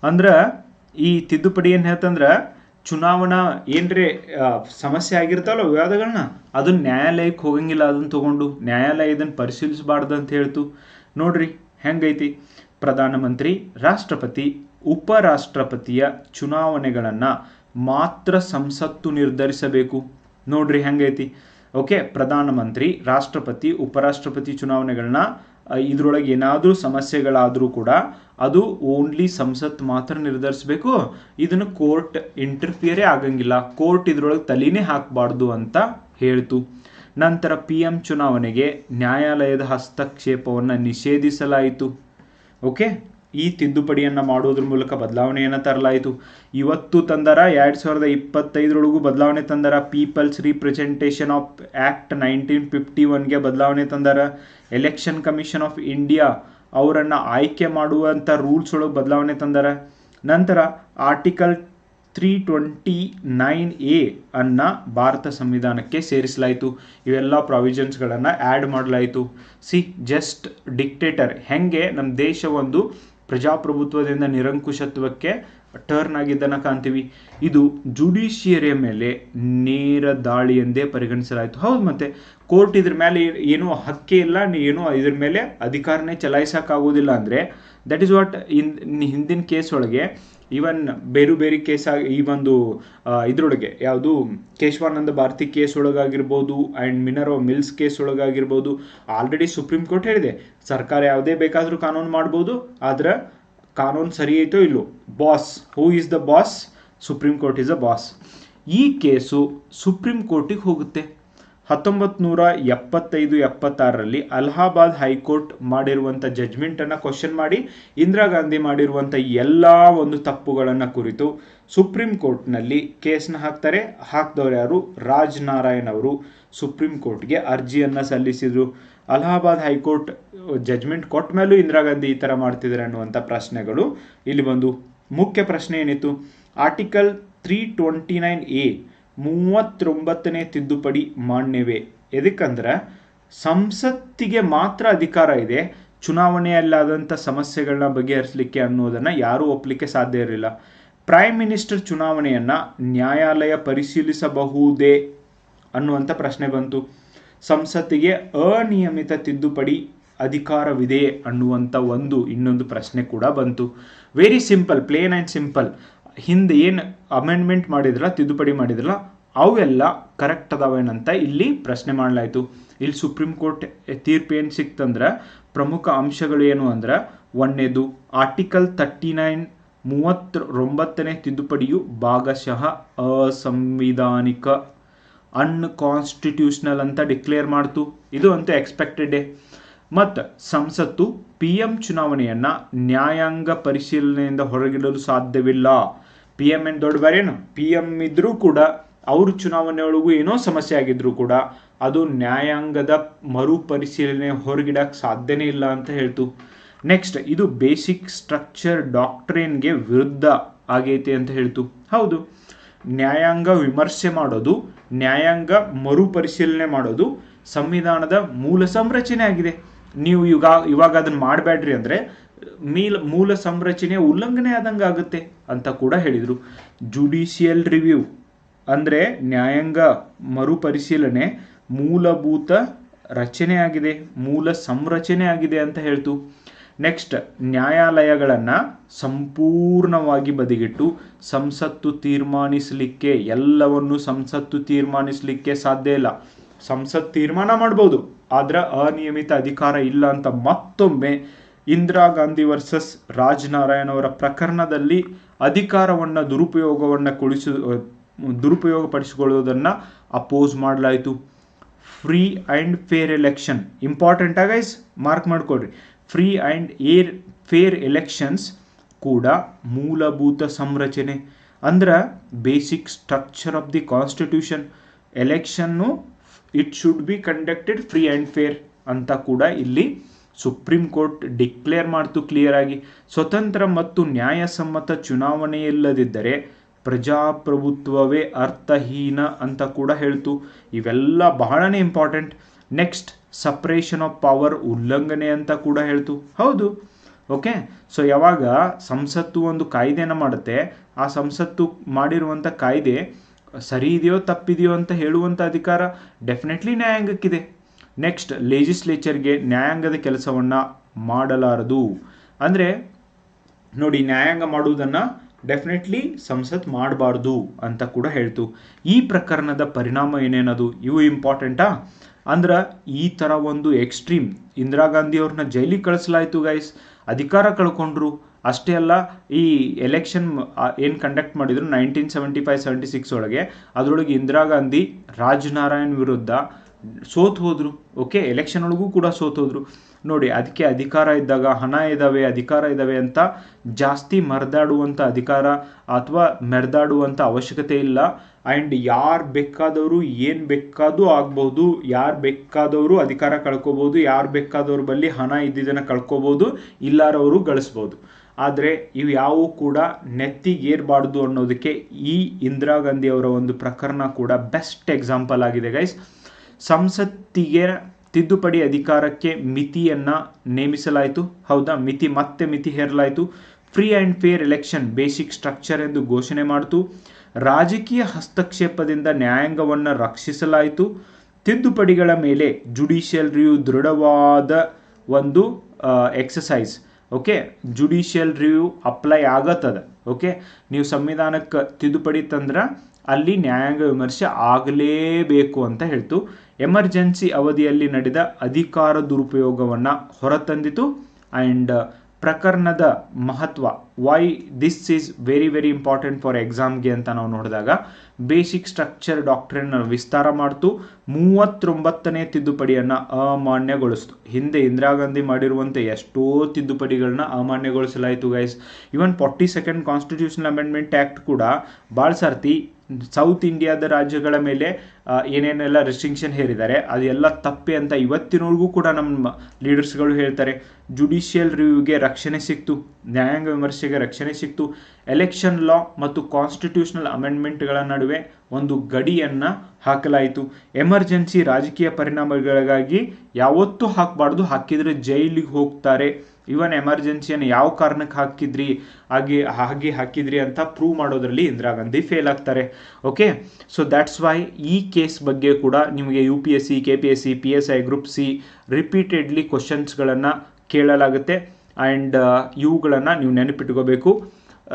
ಅಂದ್ರೆ ಈ ತಿದ್ದುಪಡಿ ಏನು ಹೇಳ್ತಂದ್ರೆ ಚುನಾವಣಾ ಏನ್ರಿ ಸಮಸ್ಯೆ ಆಗಿರ್ತಾವಲ್ಲ ವಿವಾದಗಳನ್ನ ಅದನ್ನ ನ್ಯಾಯಾಲಯಕ್ಕೆ ಹೋಗಂಗಿಲ್ಲ ಅದನ್ನ ತಗೊಂಡು. ನ್ಯಾಯಾಲಯ ಇದನ್ನು ಪರಿಶೀಲಿಸಬಾರ್ದು ಅಂತ ಹೇಳ್ತು. ನೋಡ್ರಿ, ಹೆಂಗೈತಿ? ಪ್ರಧಾನಮಂತ್ರಿ, ರಾಷ್ಟ್ರಪತಿ, ಉಪರಾಷ್ಟ್ರಪತಿಯ ಚುನಾವಣೆಗಳನ್ನು ಮಾತ್ರ ಸಂಸತ್ತು ನಿರ್ಧರಿಸಬೇಕು. ನೋಡ್ರಿ ಹೆಂಗೈತಿ? ಓಕೆ ಪ್ರಧಾನಮಂತ್ರಿ ರಾಷ್ಟ್ರಪತಿ, ಉಪರಾಷ್ಟ್ರಪತಿ ಚುನಾವಣೆಗಳನ್ನ ಇದರೊಳಗೆ ಏನಾದರೂ ಸಮಸ್ಯೆಗಳಾದರೂ ಕೂಡ ಅದು ಓನ್ಲಿ ಸಂಸತ್ ಮಾತ್ರ ನಿರ್ಧರಿಸಬೇಕು. ಇದನ್ನು ಕೋರ್ಟ್ ಇಂಟರ್ಫಿಯರೇ ಆಗಂಗಿಲ್ಲ. ಕೋರ್ಟ್ ಇದ್ರೊಳಗೆ ತಲೆನೇ ಹಾಕಬಾರ್ದು ಅಂತ ಹೇಳ್ತು. ನಂತರ ಪಿ ಎಂ ಚುನಾವಣೆಗೆ ನ್ಯಾಯಾಲಯದ ಹಸ್ತಕ್ಷೇಪವನ್ನು ನಿಷೇಧಿಸಲಾಯಿತು. ಓಕೆ? ಈ ತಿದ್ದುಪಡಿಯನ್ನು ಮಾಡೋದ್ರ ಮೂಲಕ ಬದಲಾವಣೆಯನ್ನು ತರಲಾಯಿತು. ಇವತ್ತು ತಂದರ ಎರಡು ಸಾವಿರದ ಇಪ್ಪತ್ತೈದರೊಳಗೂ ಬದಲಾವಣೆ ತಂದರ people's representation of act nineteen fifty ಒನ್ಗೆ ಬದಲಾವಣೆ ತಂದರ ಎಲೆಕ್ಷನ್ ಕಮಿಷನ್ ಆಫ್ ಇಂಡಿಯಾ ಅವರನ್ನು ಆಯ್ಕೆ ಮಾಡುವಂಥ ರೂಲ್ಸ್ ಒಳಗೆ ಬದಲಾವಣೆ ತಂದರ. ನಂತರ article three twenty nine A ಅನ್ನು ಭಾರತ ಸಂವಿಧಾನಕ್ಕೆ ಸೇರಿಸಲಾಯಿತು. ಇವೆಲ್ಲ ಪ್ರಾವಿಷನ್ಸ್ಗಳನ್ನು ಆ್ಯಡ್ ಮಾಡಲಾಯಿತು. ಸಿ ಜಸ್ಟ್ ಡಿಕ್ಟೇಟರ್ ಹೆಂಗೆ ನಮ್ಮ ದೇಶ ಒಂದು ಪ್ರಜಾಪ್ರಭುತ್ವದಿಂದ ನಿರಂಕುಶತ್ವಕ್ಕೆ ಟರ್ನ್ ಆಗಿದ್ದನ್ನು ಕಾಣ್ತೀವಿ. ಇದು ಜುಡಿಷಿಯರಿಯ ಮೇಲೆ ನೇರ ದಾಳಿ ಎಂದೇ ಪರಿಗಣಿಸಲಾಯಿತು. ಹೌದು ಮತ್ತೆ ಕೋರ್ಟ್ ಇದ್ರ ಮೇಲೆ ಏನೂ ಹಕ್ಕಿ ಇಲ್ಲ, ಏನು ಇದ್ರ ಮೇಲೆ ಅಧಿಕಾರನೇ ಚಲಾಯಿಸೋಕ್ಕಾಗೋದಿಲ್ಲ ಅಂದರೆ ದಟ್ ಈಸ್ ವಾಟ್ ಇನ್ ಹಿಂದಿನ ಕೇಸ್ ಒಳಗೆ ಈವನ್ ಬೇರು ಬೇರೆ ಕೇಸ್ ಈ ಒಂದು ಇದರೊಳಗೆ ಯಾವುದು ಕೇಶವಾನಂದ ಭಾರತಿ ಕೇಸ್ ಒಳಗಾಗಿರ್ಬೋದು ಆ್ಯಂಡ್ ಮಿನರೋ ಮಿಲ್ಸ್ ಕೇಸ್ ಒಳಗಾಗಿರ್ಬೋದು. ಆಲ್ರೆಡಿ ಸುಪ್ರೀಂ ಕೋರ್ಟ್ ಹೇಳಿದೆ, ಸರ್ಕಾರ ಯಾವುದೇ ಬೇಕಾದರೂ ಕಾನೂನು ಮಾಡ್ಬೋದು, ಆದ್ರೆ ಕಾನೂನು ಸರಿ ಐತೋ ಇಲ್ಲೋ? Boss who is the boss supreme court is a boss ಈ ಕೇಸು ಸುಪ್ರೀಂ ಕೋರ್ಟಿಗೆ ಹೋಗುತ್ತೆ. ಹತ್ತೊಂಬತ್ತು ನೂರ ಎಪ್ಪತ್ತೈದು, ಎಪ್ಪತ್ತಾರರಲ್ಲಿ ಅಲಹಾಬಾದ್ ಹೈಕೋರ್ಟ್ ಮಾಡಿರುವಂಥ ಜಜ್ಮೆಂಟನ್ನು ಕ್ವಶನ್ ಮಾಡಿ ಇಂದಿರಾ ಗಾಂಧಿ ಮಾಡಿರುವಂಥ ಎಲ್ಲ ಒಂದು ತಪ್ಪುಗಳನ್ನು ಕುರಿತು ಸುಪ್ರೀಂ ಕೋರ್ಟ್ನಲ್ಲಿ ಕೇಸ್ನ ಹಾಕ್ತಾರೆ. ಹಾಕಿದವ್ರು ಯಾರು? ರಾಜ್ ನಾರಾಯಣ್ ಅವರು ಸುಪ್ರೀಂ ಕೋರ್ಟ್ಗೆ ಅರ್ಜಿಯನ್ನು ಸಲ್ಲಿಸಿದರು. ಅಲಹಾಬಾದ್ ಹೈಕೋರ್ಟ್ ಜಜ್ಮೆಂಟ್ ಕೊಟ್ಟ ಮೇಲೂ ಇಂದಿರಾ ಗಾಂಧಿ ಈ ಥರ ಮಾಡ್ತಿದ್ದಾರೆ ಅನ್ನುವಂಥ ಪ್ರಶ್ನೆಗಳು ಇಲ್ಲಿ ಬಂದು. ಮುಖ್ಯ ಪ್ರಶ್ನೆ ಏನಿತ್ತು? Article three twenty nine A ಮೂವತ್ತೊಂಬತ್ತನೇ ತಿದ್ದುಪಡಿ ಮಾನ್ಯವೇ. ಎದಕ್ಕಂದ್ರೆ, ಸಂಸತ್ತಿಗೆ ಮಾತ್ರ ಅಧಿಕಾರ ಇದೆ ಚುನಾವಣೆಯಲ್ಲಾದಂಥ ಸಮಸ್ಯೆಗಳನ್ನ ಬಗೆಹರಿಸಲಿಕ್ಕೆ ಅನ್ನೋದನ್ನು ಯಾರೂ ಒಪ್ಪಲಿಕ್ಕೆ ಸಾಧ್ಯ ಇರಲಿಲ್ಲ. ಪ್ರೈಮ್ ಮಿನಿಸ್ಟರ್ ಚುನಾವಣೆಯನ್ನು ನ್ಯಾಯಾಲಯ ಪರಿಶೀಲಿಸಬಹುದೇ ಅನ್ನುವಂಥ ಪ್ರಶ್ನೆ ಬಂತು. ಸಂಸತ್ತಿಗೆ ಅನಿಯಮಿತ ತಿದ್ದುಪಡಿ ಅಧಿಕಾರವಿದೆ ಅನ್ನುವಂಥ ಒಂದು ಇನ್ನೊಂದು ಪ್ರಶ್ನೆ ಕೂಡ ಬಂತು. Very simple plain and simple ಹಿಂದೆ ಏನು ಅಮೆಂಡ್ಮೆಂಟ್ ಮಾಡಿದ್ರಲ್ಲ, ತಿದ್ದುಪಡಿ ಮಾಡಿದ್ರಲ್ಲ, ಅವೆಲ್ಲ ಕರೆಕ್ಟ್ ಅದಾವೇನಂತ ಇಲ್ಲಿ ಪ್ರಶ್ನೆ ಮಾಡಲಾಯಿತು. ಇಲ್ಲಿ ಸುಪ್ರೀಂ ಕೋರ್ಟ್ ತೀರ್ಪು ಏನು ಸಿಕ್ತಂದ್ರೆ, ಪ್ರಮುಖ ಅಂಶಗಳು ಏನು ಅಂದ್ರೆ ಒಂದನೇದು ಆರ್ಟಿಕಲ್ ತರ್ಟಿ ನೈನ್ ಮೂವತ್ತೊಂಬತ್ತನೇ ತಿದ್ದುಪಡಿಯು ಭಾಗಶಃ ಅಸಂವಿಧಾನಿಕ ಅನ್ಕಾನ್ಸ್ಟಿಟ್ಯೂಷನಲ್ ಅಂತ ಡಿಕ್ಲೇರ್ ಮಾಡ್ತು. ಇದು ಅಂತೂ ಎಕ್ಸ್ಪೆಕ್ಟೆಡೇ ಮತ್ತು ಸಂಸತ್ತು ಪಿ ಎಂ ಚುನಾವಣೆಯನ್ನು ನ್ಯಾಯಾಂಗ ಪರಿಶೀಲನೆಯಿಂದ ಹೊರಗಿಡಲು ಸಾಧ್ಯವಿಲ್ಲ. ಪಿ ಎಂ ಏನು ದೊಡ್ಡ ಬಾರೇನು ಪಿ ಎಂ ಇದ್ರೂ ಕೂಡ ಅವ್ರ ಚುನಾವಣೆಯೊಳಗೂ ಏನೋ ಸಮಸ್ಯೆ ಆಗಿದ್ರು ಕೂಡ ಅದು ನ್ಯಾಯಾಂಗದ ಮರುಪರಿಶೀಲನೆ ಹೊರಗಿಡಕ್ಕೆ ಸಾಧ್ಯನೇ ಇಲ್ಲ ಅಂತ ಹೇಳ್ತು. ನೆಕ್ಸ್ಟ್ ಇದು ಬೇಸಿಕ್ ಸ್ಟ್ರಕ್ಚರ್ ಡಾಕ್ಟ್ರೇನ್ಗೆ ವಿರುದ್ಧ ಆಗೈತೆ ಅಂತ ಹೇಳ್ತು. ಹೌದು. ನ್ಯಾಯಾಂಗ ವಿಮರ್ಶೆ ಮಾಡೋದು, ನ್ಯಾಯಾಂಗ ಮರುಪರಿಶೀಲನೆ ಮಾಡೋದು ಸಂವಿಧಾನದ ಮೂಲ ಸಂರಚನೆ ಆಗಿದೆ. ನೀವು ಇವಾಗ ಇವಾಗ ಅದನ್ನು ಮಾಡಬೇಡ್ರಿ ಅಂದರೆ ಮೀಲ್ ಮೂಲ ಸಂರಚನೆ ಉಲ್ಲಂಘನೆ ಆದಂಗೆ ಆಗುತ್ತೆ ಅಂತ ಕೂಡ ಹೇಳಿದರು. ಜುಡಿಷಿಯಲ್ ರಿವ್ಯೂ ಅಂದರೆ ನ್ಯಾಯಾಂಗ ಮರುಪರಿಶೀಲನೆ ಮೂಲಭೂತ ರಚನೆ ಆಗಿದೆ, ಮೂಲ ಸಂರಚನೆ ಆಗಿದೆ ಅಂತ ಹೇಳ್ತು. ನೆಕ್ಸ್ಟ್ ನ್ಯಾಯಾಲಯಗಳನ್ನು ಸಂಪೂರ್ಣವಾಗಿ ಬದಿಗಿಟ್ಟು ಸಂಸತ್ತು ತೀರ್ಮಾನಿಸಲಿಕ್ಕೆ ಎಲ್ಲವನ್ನು ಸಂಸತ್ತು ತೀರ್ಮಾನಿಸಲಿಕ್ಕೆ ಸಾಧ್ಯ ಇಲ್ಲ. ಸಂಸತ್ ತೀರ್ಮಾನ ಮಾಡ್ಬೋದು, ಆದರೆ ಅನಿಯಮಿತ ಅಧಿಕಾರ ಇಲ್ಲ ಅಂತ ಮತ್ತೊಮ್ಮೆ ಇಂದಿರಾ ಗಾಂಧಿ ವರ್ಸಸ್ ರಾಜ್ ನಾರಾಯಣ್ ಅವರ ಪ್ರಕರಣದಲ್ಲಿ ಅಧಿಕಾರವನ್ನು ದುರುಪಯೋಗವನ್ನು ಕೊಡಿಸು, ದುರುಪಯೋಗಪಡಿಸಿಕೊಳ್ಳುವುದನ್ನು ಅಪೋಸ್ ಮಾಡಲಾಯಿತು. Free and fair election. Important ಆಗೈಸ್ mark ಮಾಡಿಕೊಡ್ರಿ free and air, fair elections ಕೂಡ ಮೂಲಭೂತ ಸಂರಚನೆ. ಅಂದ್ರೆ basic structure of the constitution. Election, it should be conducted free and fair ಅಂತ ಕೂಡ ಇಲ್ಲಿ ಸುಪ್ರೀಂ ಕೋರ್ಟ್ ಡಿಕ್ಲೇರ್ ಮಾಡ್ತು ಕ್ಲಿಯರ್ ಆಗಿ. ಸ್ವತಂತ್ರ ಮತ್ತು ನ್ಯಾಯಸಮ್ಮತ ಚುನಾವಣೆಯಿಲ್ಲದಿದ್ದರೆ ಪ್ರಜಾಪ್ರಭುತ್ವವೇ ಅರ್ಥಹೀನ ಅಂತ ಕೂಡ ಹೇಳ್ತು. ಇವೆಲ್ಲ ಬಹಳನೇ important next separation of power ಉಲ್ಲಂಘನೆ ಅಂತ ಕೂಡ ಹೇಳ್ತು. ಹೌದು. ಓಕೆ ಸೊ ಯಾವಾಗ ಸಂಸತ್ತು ಒಂದು ಕಾಯ್ದೆನ ಮಾಡುತ್ತೆ, ಆ ಸಂಸತ್ತು ಮಾಡಿರುವಂಥ ಕಾಯ್ದೆ ಸರಿ ಇದೆಯೋ ತಪ್ಪಿದೆಯೋ ಅಂತ ಹೇಳುವಂಥ ಅಧಿಕಾರ ಡೆಫಿನೆಟ್ಲಿ ನ್ಯಾಯಾಂಗಕ್ಕಿದೆ. ನೆಕ್ಸ್ಟ್ ಲೆಜಿಸ್ಲೇಚರ್ಗೆ ನ್ಯಾಯಾಂಗದ ಕೆಲಸವನ್ನು ಮಾಡಲಾರದು. ಅಂದರೆ, ನೋಡಿ, ನ್ಯಾಯಾಂಗ ಮಾಡುವುದನ್ನು ಡೆಫಿನೆಟ್ಲಿ ಸಂಸತ್ ಮಾಡಬಾರ್ದು ಅಂತ ಕೂಡ ಹೇಳ್ತು. ಈ ಪ್ರಕರಣದ ಪರಿಣಾಮ ಏನೇನದು? ಇವು ಇಂಪಾರ್ಟೆಂಟಾ ಅಂದ್ರೆ, ಈ ಥರ ಒಂದು ಎಕ್ಸ್ಟ್ರೀಮ್ ಇಂದಿರಾ ಗಾಂಧಿ ಅವ್ರನ್ನ ಜೈಲಿಗೆ ಕಳಿಸಲಾಯಿತು ಗೈಸ್ ಅಧಿಕಾರ ಕಳ್ಕೊಂಡ್ರು. ಅಷ್ಟೇ ಅಲ್ಲ, ಈ ಎಲೆಕ್ಷನ್ ಏನು ಕಂಡಕ್ಟ್ ಮಾಡಿದ್ರು? Nineteen seventy five seventy six ಒಳಗೆ. ಅದರೊಳಗೆ ಇಂದಿರಾ ಗಾಂಧಿ ರಾಜನಾರಾಯಣ್ ವಿರುದ್ಧ ಸೋತ್ ಹೋದ್ರು. ಓಕೆ ಎಲೆಕ್ಷನ್ ಒಳಗೂ ಕೂಡ ಸೋತ್ ಹೋದ್ರು. ನೋಡಿ ಅದಕ್ಕೆ ಅಧಿಕಾರ ಇದ್ದಾಗ, ಹಣ ಇದ್ದಾವೆ ಅಧಿಕಾರ ಇದ್ದಾವೆ ಅಂತ ಜಾಸ್ತಿ ಮರ್ದಾಡುವಂಥ ಅಧಿಕಾರ ಅಥವಾ ಮೆರೆದಾಡುವಂಥ ಅವಶ್ಯಕತೆ ಇಲ್ಲ. ಆ್ಯಂಡ್ ಯಾರು ಬೇಕಾದವರು, ಏನು ಬೇಕಾದರೂ ಆಗ್ಬೋದು. ಯಾರು ಬೇಕಾದವರು ಅಧಿಕಾರ ಕಳ್ಕೊಬೋದು. ಯಾರು ಬೇಕಾದವ್ರ ಬಳಿ ಹಣ ಇದ್ದಿದ್ದನ್ನು ಕಳ್ಕೊಬೋದು. ಇಲ್ಲಾರವರು ಗಳಿಸ್ಬೋದು. ಆದರೆ ಇವು ಯಾವೂ ಕೂಡ ನೆತ್ತಿಗೇರಬಾರ್ದು ಅನ್ನೋದಕ್ಕೆ ಈ ಇಂದಿರಾ ಗಾಂಧಿ ಅವರ ಒಂದು ಪ್ರಕರಣ ಕೂಡ ಬೆಸ್ಟ್ ಎಕ್ಸಾಂಪಲ್ ಆಗಿದೆ ಗೈಸ್ ಸಂಸತ್ತಿಗೆ ತಿದ್ದುಪಡಿ ಅಧಿಕಾರಕ್ಕೆ ಮಿತಿಯನ್ನು ನೇಮಿಸಲಾಯಿತು. ಹೌದಾ? ಮಿತಿ ಮತ್ತೆ ಮಿತಿ ಹೇರಲಾಯಿತು. Free and fair election basic structure ಎಂದು ಘೋಷಣೆ ಮಾಡಿತು. ರಾಜಕೀಯ ಹಸ್ತಕ್ಷೇಪದಿಂದ ನ್ಯಾಯಾಂಗವನ್ನು ರಕ್ಷಿಸಲಾಯಿತು. ತಿದ್ದುಪಡಿಗಳ ಮೇಲೆ ಜುಡಿಷಿಯಲ್ ರಿವ್ಯೂ ದೃಢವಾದ ಒಂದು exercise okay? Judicial review apply ಆಗತ್ತದ. ಓಕೆ? ನೀವು ಸಂವಿಧಾನಕ್ಕೆ ತಿದ್ದುಪಡಿ ತಂದ್ರೆ ಅಲ್ಲಿ ನ್ಯಾಯಾಂಗ ವಿಮರ್ಶೆ ಆಗಲೇಬೇಕು ಅಂತ ಹೇಳ್ತು. ಎಮರ್ಜೆನ್ಸಿ ಅವಧಿಯಲ್ಲಿ ನಡೆದ ಅಧಿಕಾರ ದುರುಪಯೋಗವನ್ನು ಹೊರತಂದಿತು. ಆ್ಯಂಡ್ ಪ್ರಕರಣದ ಮಹತ್ವ why this is very very important for ಎಕ್ಸಾಮ್ಗೆ ಅಂತ ನಾವು ನೋಡಿದಾಗ ಬೇಸಿಕ್ ಸ್ಟ್ರಕ್ಚರ್ ಡಾಕ್ಟ್ರಿನ್ ವಿಸ್ತಾರ ಮಾಡ್ತು. ಮೂವತ್ತೊಂಬತ್ತನೇ ತಿದ್ದುಪಡಿಯನ್ನು ಅಮಾನ್ಯಗೊಳಿಸ್ತು. ಹಿಂದೆ ಇಂದಿರಾ ಗಾಂಧಿ ಮಾಡಿರುವಂತೆ ಎಷ್ಟೋ ತಿದ್ದುಪಡಿಗಳನ್ನ ಅಮಾನ್ಯಗೊಳಿಸಲಾಯಿತು guys even forty second constitution amendment act ಕೂಡ ಭಾಳ ಸರ್ತಿ ಸೌತ್ ಇಂಡಿಯಾದ ರಾಜ್ಯಗಳ ಮೇಲೆ ಏನೇನೆಲ್ಲ ರೆಸ್ಟ್ರಿಕ್ಷನ್ ಹೇರಿದ್ದಾರೆ, ಅದೆಲ್ಲ ತಪ್ಪೆ ಅಂತ ಇವತ್ತಿನವರೆಗೂ ಕೂಡ ನಮ್ಮ ಲೀಡರ್ಸ್ಗಳು ಹೇಳ್ತಾರೆ. ಜುಡಿಷಿಯಲ್ ರಿವ್ಯೂಗೆ ರಕ್ಷಣೆ ಸಿಕ್ತು, ನ್ಯಾಯಾಂಗ ವಿಮರ್ಶೆಗೆ ರಕ್ಷಣೆ ಸಿಕ್ತು. ಎಲೆಕ್ಷನ್ ಲಾ ಮತ್ತು ಕಾನ್ಸ್ಟಿಟ್ಯೂಷನಲ್ ಅಮೆಂಡ್ಮೆಂಟ್ಗಳ ನಡುವೆ ಒಂದು ಗಡಿಯನ್ನು ಹಾಕಲಾಯಿತು. ಎಮರ್ಜೆನ್ಸಿ ರಾಜಕೀಯ ಪರಿಣಾಮಗಳಿಗಾಗಿ ಯಾವತ್ತೂ ಹಾಕಬಾರ್ದು, ಹಾಕಿದರೆ ಜೈಲಿಗೆ ಹೋಗ್ತಾರೆ. ಇವನ್ ಎಮರ್ಜೆನ್ಸಿಯನ್ನು ಯಾವ ಕಾರಣಕ್ಕೆ ಹಾಕಿದ್ರಿ? ಹಾಗೆ ಹಾಗೆ ಹಾಕಿದ್ರಿ ಅಂತ ಪ್ರೂವ್ ಮಾಡೋದ್ರಲ್ಲಿ ಇಂದಿರಾ ಗಾಂಧಿ ಫೇಲ್ ಆಗ್ತಾರೆ. ಓಕೆ ಸೊ ದ್ಯಾಟ್ಸ್ ವೈ ಈ ಕೇಸ್ ಬಗ್ಗೆ ಕೂಡ ನಿಮಗೆ U P S C K P S C P S I group C repeatedly ಕ್ವಶನ್ಸ್ಗಳನ್ನು ಕೇಳಲಾಗುತ್ತೆ. ಆ್ಯಂಡ್ ಇವುಗಳನ್ನು ನೀವು ನೆನಪಿಟ್ಕೋಬೇಕು.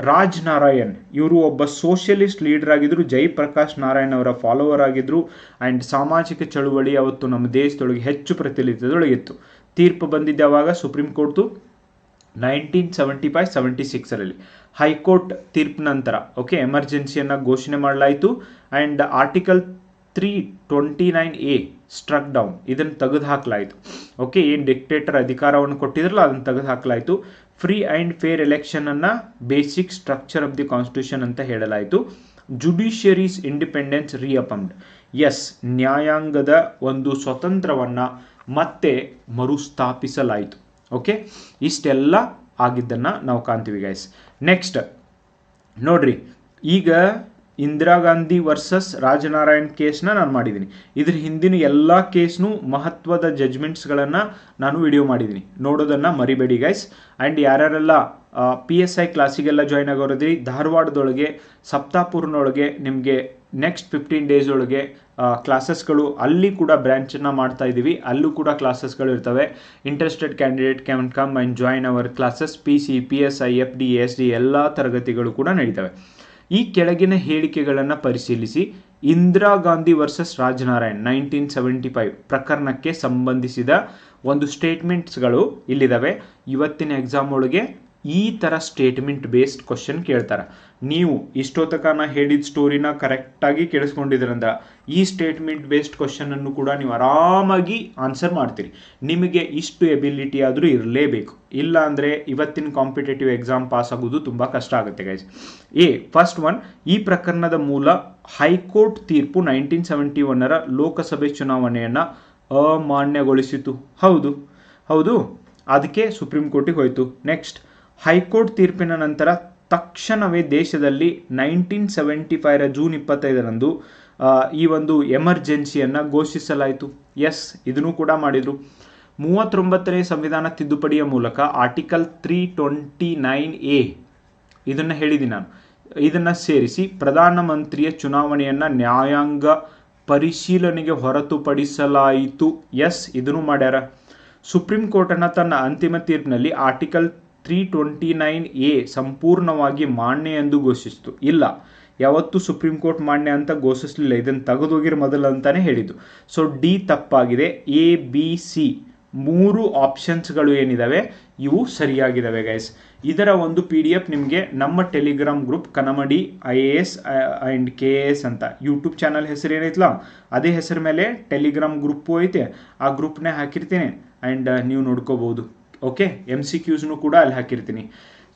ರಾಜ್ ನಾರಾಯಣ್ ಇವರು ಒಬ್ಬ ಸೋಷಿಯಲಿಸ್ಟ್ ಲೀಡರ್ ಆಗಿದ್ದರು ಜಯಪ್ರಕಾಶ್ ನಾರಾಯಣ್ ಅವರ ಫಾಲೋವರ್ ಆಗಿದ್ದರು ಆ್ಯಂಡ್ ಸಾಮಾಜಿಕ ಚಳುವಳಿ ಅವತ್ತು ನಮ್ಮ ದೇಶದೊಳಗೆ ಹೆಚ್ಚು ಪ್ರಚಲಿತದೊಳಗಿತ್ತು ತೀರ್ಪು ಬಂದಿದ್ದ ಯಾವಾಗ ಸುಪ್ರೀಂ ಕೋರ್ಟ್ದು ನೈನ್ಟೀನ್ ಸೆವೆಂಟಿ ಫೈವ್, ಸೆವೆಂಟಿ ಸಿಕ್ಸರಲ್ಲಿ ಹೈಕೋರ್ಟ್ ತೀರ್ಪು ನಂತರ ಓಕೆ ಎಮರ್ಜೆನ್ಸಿಯನ್ನು ಘೋಷಣೆ ಮಾಡಲಾಯಿತು and article three twenty nine A struck down ಇದನ್ನು ತೆಗೆದು ಹಾಕಲಾಯಿತು ಓಕೆ ಏನು ಡಿಕ್ಟೇಟರ್ ಅಧಿಕಾರವನ್ನು ಕೊಟ್ಟಿದ್ರಲ್ಲ, ಅದನ್ನು ತೆಗೆದು ಹಾಕಲಾಯಿತು free and fair ಎಲೆಕ್ಷನನ್ನು basic structure of the constitution ಅಂತ ಹೇಳಲಾಯಿತು. ಜುಡಿಷಿಯರೀಸ್ ಇಂಡಿಪೆಂಡೆನ್ಸ್ ರೀಅಪಮ್ಡ್ ಎಸ್ ನ್ಯಾಯಾಂಗದ ಒಂದು ಸ್ವತಂತ್ರವನ್ನು ಮತ್ತೆ ಮರುಸ್ಥಾಪಿಸಲಾಯಿತು. ಓಕೆ ಇಷ್ಟೆಲ್ಲ ಆಗಿದ್ದನ್ನು ನಾವು ಕಾಣ್ತೀವಿ ಗೈಸ್ ನೆಕ್ಸ್ಟ್ ನೋಡ್ರಿ. ಈಗ ಇಂದಿರಾ ಗಾಂಧಿ ವರ್ಸಸ್ ರಾಜನಾರಾಯಣ್ ಕೇಸ್ನ ನಾನು ಮಾಡಿದ್ದೀನಿ. ಇದ್ರ ಹಿಂದಿನ ಎಲ್ಲ ಕೇಸ್ನು ಮಹತ್ವದ ಜಜ್ಮೆಂಟ್ಸ್ಗಳನ್ನು ನಾನು ವಿಡಿಯೋ ಮಾಡಿದ್ದೀನಿ. ನೋಡೋದನ್ನು ಮರಿಬೇಡಿ ಗೈಸ್ ಆ್ಯಂಡ್ ಯಾರ್ಯಾರೆಲ್ಲ ಪಿ ಎಸ್ ಐ ಕ್ಲಾಸಿಗೆಲ್ಲ ಜಾಯ್ನ್ ಆಗೋರದ್ರಿ ಧಾರವಾಡದೊಳಗೆ, ಸಪ್ತಾಪುರ್ನೊಳಗೆ ನಿಮಗೆ ನೆಕ್ಸ್ಟ್ ಫಿಫ್ಟೀನ್ ಡೇಸ್ ಒಳಗೆ ಕ್ಲಾಸಸ್ಗಳು ಅಲ್ಲಿ ಕೂಡ ಬ್ರ್ಯಾಂಚನ್ನು ಮಾಡ್ತಾ ಇದ್ದೀವಿ. ಅಲ್ಲೂ ಕೂಡ ಕ್ಲಾಸಸ್ಗಳು ಇರ್ತವೆ. Interested candidate can come and join our classes P C P S I F D S D ಎಲ್ಲ ತರಗತಿಗಳು ಕೂಡ ನಡೀತವೆ. ಈ ಕೆಳಗಿನ ಹೇಳಿಕೆಗಳನ್ನು ಪರಿಶೀಲಿಸಿ. Indira Gandhi versus Rajnarayan nineteen seventy five ಪ್ರಕರಣಕ್ಕೆ ಸಂಬಂಧಿಸಿದ ಒಂದು ಸ್ಟೇಟ್ಮೆಂಟ್ಸ್ಗಳು ಇಲ್ಲಿದ್ದಾವೆ ಇವತ್ತಿನ ಎಕ್ಸಾಮ್ ಒಳಗೆ ಈ ಥರ ಸ್ಟೇಟ್ಮೆಂಟ್ ಬೇಸ್ಡ್ ಕ್ವಶನ್ ಕೇಳ್ತಾರೆ. ನೀವು ಇಷ್ಟೊತ್ತಕ ನಾ ಹೇಳಿದ ಸ್ಟೋರಿನ ಕರೆಕ್ಟಾಗಿ ಕೇಳಿಸ್ಕೊಂಡಿದ್ರಂದ್ರೆ ಈ ಸ್ಟೇಟ್ಮೆಂಟ್ ಬೇಸ್ಡ್ ಕ್ವಶನನ್ನು ಕೂಡ ನೀವು ಆರಾಮಾಗಿ ಆನ್ಸರ್ ಮಾಡ್ತೀರಿ. ನಿಮಗೆ ಇಷ್ಟು ಎಬಿಲಿಟಿ ಆದರೂ ಇರಲೇಬೇಕು. ಇಲ್ಲ ಅಂದರೆ ಇವತ್ತಿನ ಕಾಂಪಿಟೇಟಿವ್ ಎಕ್ಸಾಮ್ ಪಾಸ್ ಆಗೋದು ತುಂಬ ಕಷ್ಟ ಆಗುತ್ತೆ ಗೈಸ್ ಎ ಫಸ್ಟ್ ಒನ್ ಈ ಪ್ರಕರಣದ ಮೂಲ ಹೈಕೋರ್ಟ್ ತೀರ್ಪು ನೈನ್ಟೀನ್ ಸೆವೆಂಟಿ ಒನ್ನರ ಲೋಕಸಭೆ ಚುನಾವಣೆಯನ್ನು ಅಮಾನ್ಯಗೊಳಿಸಿತು. ಹೌದು. ಹೌದು. ಅದಕ್ಕೆ ಸುಪ್ರೀಂ ಕೋರ್ಟಿಗೆ ಹೋಯಿತು. ನೆಕ್ಸ್ಟ್ ಹೈಕೋರ್ಟ್ ತೀರ್ಪಿನ ನಂತರ ತಕ್ಷಣವೇ ದೇಶದಲ್ಲಿ ನೈನ್ಟೀನ್ ಸೆವೆಂಟಿ ಫೈವ್ರ ಜೂನ್ ಇಪ್ಪತ್ತೈದರಂದು ಈ ಒಂದು ಎಮರ್ಜೆನ್ಸಿಯನ್ನು ಘೋಷಿಸಲಾಯಿತು. ಎಸ್, ಇದನ್ನು ಕೂಡ ಮಾಡಿದರು. ಮೂವತ್ತೊಂಬತ್ತನೇ ಸಂವಿಧಾನ ತಿದ್ದುಪಡಿಯ ಮೂಲಕ article three twenty nine A, ಇದನ್ನು ಹೇಳಿದ್ದೀನಿ ನಾನು, ಇದನ್ನು ಸೇರಿಸಿ ಪ್ರಧಾನಮಂತ್ರಿಯ ಚುನಾವಣೆಯನ್ನು ನ್ಯಾಯಾಂಗ ಪರಿಶೀಲನೆಗೆ ಹೊರತುಪಡಿಸಲಾಯಿತು. ಎಸ್, ಇದನ್ನು ಮಾಡ್ಯಾರ. ಸುಪ್ರೀಂ ಕೋರ್ಟನ್ನು ತನ್ನ ಅಂತಿಮ ತೀರ್ಪಿನಲ್ಲಿ article three twenty nine A ಸಂಪೂರ್ಣವಾಗಿ ಮಾನ್ಯ ಎಂದು ಘೋಷಿಸಿತು. ಇಲ್ಲ, ಯಾವತ್ತೂ ಸುಪ್ರೀಂ ಕೋರ್ಟ್ ಮಾನ್ಯ ಅಂತ ಘೋಷಿಸಲಿಲ್ಲ. ಇದನ್ನು ತೆಗೆದೋಗಿರ ಮೊದಲು ಅಂತಾನೆ ಹೇಳಿದ್ದು. ಸೊ, ಡಿ ತಪ್ಪಾಗಿದೆ. ಎ, ಬಿ, ಸಿ ಮೂರು ಆಪ್ಷನ್ಸ್ಗಳು ಏನಿದಾವೆ? ಇವು ಸರಿಯಾಗಿದ್ದಾವೆ ಗೈಸ್ ಇದರ ಒಂದು ಪಿ ಡಿ ಎಫ್ ನಿಮಗೆ ನಮ್ಮ Telegram group Kanamadi, I A S and K A S ಅಂತ ಯೂಟ್ಯೂಬ್ ಚಾನಲ್ ಹೆಸರು ಏನೈತಲ್ಲ, ಅದೇ ಹೆಸರು ಮೇಲೆ ಟೆಲಿಗ್ರಾಮ್ ಗ್ರೂಪು ಐತೆ. ಆ ಗ್ರೂಪ್ನೇ ಹಾಕಿರ್ತೀನಿ. ಆ್ಯಂಡ್ ನೀವು ನೋಡ್ಕೋಬೋದು. ಓಕೆ ಎಂ ಸಿ ಕ್ಯೂಸ್ನು ಕೂಡ ಅಲ್ಲಿ ಹಾಕಿರ್ತೀನಿ.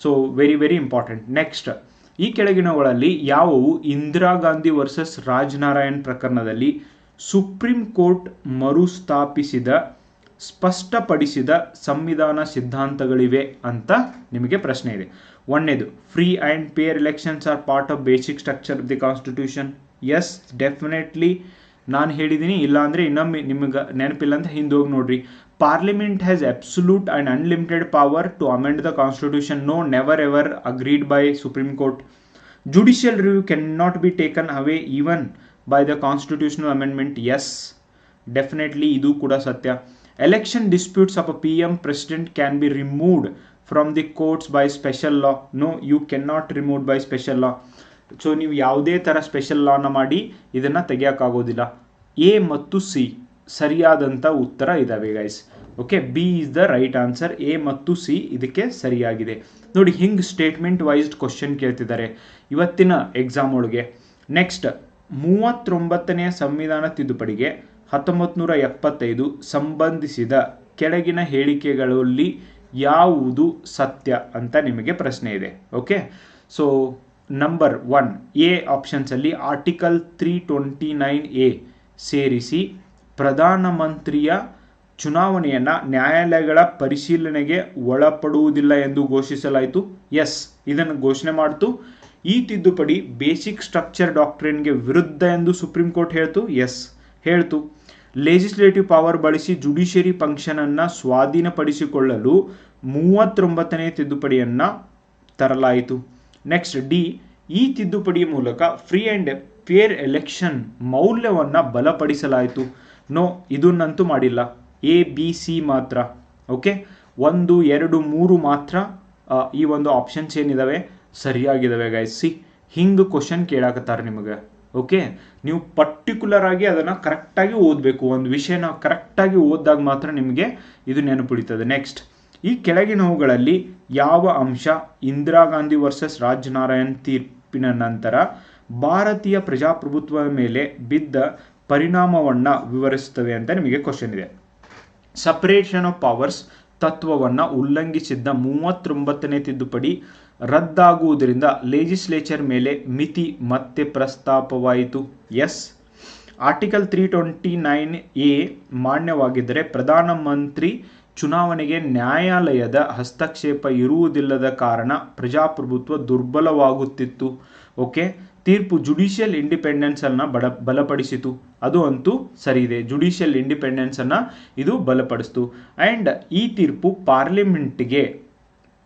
So very very important next ಈ ಕೆಳಗಿನವುಗಳಲ್ಲಿ ಯಾವುವು? ಇಂದಿರಾ ಗಾಂಧಿ ವರ್ಸಸ್ ರಾಜನಾರಾಯಣ್ ಪ್ರಕರಣದಲ್ಲಿ ಸುಪ್ರೀಂ ಕೋರ್ಟ್ ಮರುಸ್ಥಾಪಿಸಿದ, ಸ್ಪಷ್ಟಪಡಿಸಿದ ಸಂವಿಧಾನ ಸಿದ್ಧಾಂತಗಳಿವೆ ಅಂತ ನಿಮಗೆ ಪ್ರಶ್ನೆ ಇದೆ. ಒಂದನೇದು free and fair elections are part of basic structure of the constitution yes definitely ನಾನು ಹೇಳಿದ್ದೀನಿ ಇಲ್ಲಾಂದರೆ ಇನ್ನೊಮ್ಮೆ ನಿಮಗೆ ನೆನಪಿಲ್ಲ ಅಂತ ಹಿಂದೆ ಹೋಗಿ ನೋಡ್ರಿ. Absolute and unlimited power to amend the constitution no never ever agreed by supreme court judicial review can not be taken away even by the constitutional amendment yes definitely ಇದು ಕೂಡ ಸತ್ಯ election disputes of a P M president can be removed from the courts by special law no you can not remove by special law so ನೀವು ಯಾವುದೇ ಥರ ಸ್ಪೆಷಲ್ ಲಾನ ಮಾಡಿ ಇದನ್ನು ತೆಗಿಯೋಕ್ಕಾಗೋದಿಲ್ಲ ಎ ಮತ್ತು ಸಿ ಸರಿಯಾದಂಥ ಉತ್ತರ ಇದ್ದಾವೆ guys okay B is the right answer A ಮತ್ತು ಸಿ ಇದಕ್ಕೆ ಸರಿಯಾಗಿದೆ. ನೋಡಿ, ಹಿಂಗೆ ಸ್ಟೇಟ್ಮೆಂಟ್ ವೈಸ್ಡ್ ಕ್ವಶನ್ ಕೇಳ್ತಿದ್ದಾರೆ. ಇವತ್ತಿನ ಎಕ್ಸಾಮ್ ಒಳಗೆ. ನೆಕ್ಸ್ಟ್ ಮೂವತ್ತೊಂಬತ್ತನೆಯ ಸಂವಿಧಾನ ತಿದ್ದುಪಡಿಗೆ ಹತ್ತೊಂಬತ್ತು ನೂರ ಎಪ್ಪತ್ತೈದು ಸಂಬಂಧಿಸಿದ ಕೆಳಗಿನ ಹೇಳಿಕೆಗಳಲ್ಲಿ ಯಾವುದು ಸತ್ಯ ಅಂತ ನಿಮಗೆ ಪ್ರಶ್ನೆ ಇದೆ. Okay so number one A ಆಪ್ಷನ್ಸಲ್ಲಿ article three twenty nine A ಸೇರಿಸಿ ಪ್ರಧಾನಮಂತ್ರಿಯ ಚುನಾವಣೆಯನ್ನು ನ್ಯಾಯಾಲಯಗಳ ಪರಿಶೀಲನೆಗೆ ಒಳಪಡುವುದಿಲ್ಲ ಎಂದು ಘೋಷಿಸಲಾಯಿತು. ಎಸ್, ಇದನ್ನು ಘೋಷಣೆ ಮಾಡಿತು. ಈ ತಿದ್ದುಪಡಿ ಬೇಸಿಕ್ ಸ್ಟ್ರಕ್ಚರ್ ಡಾಕ್ಟ್ರಿನ್ಗೆ ವಿರುದ್ಧ ಎಂದು ಸುಪ್ರೀಂ ಕೋರ್ಟ್ ಹೇಳ್ತು. ಎಸ್, ಹೇಳ್ತು. ಲೆಜಿಸ್ಲೇಟಿವ್ ಪವರ್ ಬಳಸಿ ಜುಡಿಷಿಯರಿ ಫಂಕ್ಷನನ್ನು ಸ್ವಾಧೀನಪಡಿಸಿಕೊಳ್ಳಲು ಮೂವತ್ತೊಂಬತ್ತನೇ ತಿದ್ದುಪಡಿಯನ್ನು ತರಲಾಯಿತು. ನೆಕ್ಸ್ಟ್, ಡಿ, ಈ ತಿದ್ದುಪಡಿ ಮೂಲಕ ಫ್ರೀ ಆ್ಯಂಡ್ ಫೇರ್ ಎಲೆಕ್ಷನ್ ಮೌಲ್ಯವನ್ನು ಬಲಪಡಿಸಲಾಯಿತು. ನೋ, ಇದನ್ನಂತೂ ಮಾಡಿಲ್ಲ. ಎ ಬಿ ಸಿ ಮಾತ್ರ. ಓಕೆ ಒಂದು, ಎರಡು, ಮೂರು ಮಾತ್ರ ಈ ಒಂದು ಆಪ್ಷನ್ಸ್ ಏನಿದ್ದಾವೆ ಸರಿಯಾಗಿದ್ದಾವೆ ಗೈಸ್ ಸಿ ಹಿಂಗೆ ಕ್ವಶನ್ ಕೇಳಾಕತ್ತಾರೆ ನಿಮಗೆ. ಓಕೆ ನೀವು ಪರ್ಟಿಕ್ಯುಲರ್ ಆಗಿ ಅದನ್ನು ಕರೆಕ್ಟಾಗಿ ಓದಬೇಕು. ಒಂದು ವಿಷಯನ ಕರೆಕ್ಟಾಗಿ ಓದಿದಾಗ ಮಾತ್ರ ನಿಮಗೆ ಇದು ನೆನಪುಳಿತದೆ. ನೆಕ್ಸ್ಟ್ ಈ ಕೆಳಗಿನವುಗಳಲ್ಲಿ ಯಾವ ಅಂಶ ಇಂದಿರಾ ಗಾಂಧಿ ವರ್ಸಸ್ ರಾಜನಾರಾಯಣ್ ತೀರ್ಪಿನ ನಂತರ ಭಾರತೀಯ ಪ್ರಜಾಪ್ರಭುತ್ವದ ಮೇಲೆ ಬಿದ್ದ ಪರಿಣಾಮವನ್ನು ವಿವರಿಸುತ್ತವೆ ಅಂತ ನಿಮಗೆ ಕ್ವಶನ್ ಇದೆ. ಸಪರೇಷನ್ ಆಫ್ ಪವರ್ಸ್ ತತ್ವವನ್ನು ಉಲ್ಲಂಘಿಸಿದ್ದ ಮೂವತ್ತೊಂಬತ್ತನೇ ತಿದ್ದುಪಡಿ ರದ್ದಾಗುವುದರಿಂದ ಲೆಜಿಸ್ಲೇಚರ್ ಮೇಲೆ ಮಿತಿ ಮತ್ತೆ ಪ್ರಸ್ತಾಪವಾಯಿತು. Yes. Article three twenty nine A ಮಾನ್ಯವಾಗಿದ್ದರೆ ಪ್ರಧಾನಮಂತ್ರಿ ಚುನಾವಣೆಗೆ ನ್ಯಾಯಾಲಯದ ಹಸ್ತಕ್ಷೇಪ ಇರುವುದಿಲ್ಲದ ಕಾರಣ ಪ್ರಜಾಪ್ರಭುತ್ವ ದುರ್ಬಲವಾಗುತ್ತಿತ್ತು. ಓಕೆ. ತೀರ್ಪು ಜುಡಿಷಿಯಲ್ ಇಂಡಿಪೆಂಡೆನ್ಸ್ ಅನ್ನ ಬಡ ಬಲಪಡಿಸಿತು. ಅದು ಅಂತೂ ಸರಿ ಇದೆ ಜುಡಿಷಿಯಲ್ ಇಂಡಿಪೆಂಡೆನ್ಸ್ ಅನ್ನ ಇದು ಬಲಪಡಿಸ್ತು. ಆ್ಯಂಡ್ ಈ ತೀರ್ಪು ಪಾರ್ಲಿಮೆಂಟ್ಗೆ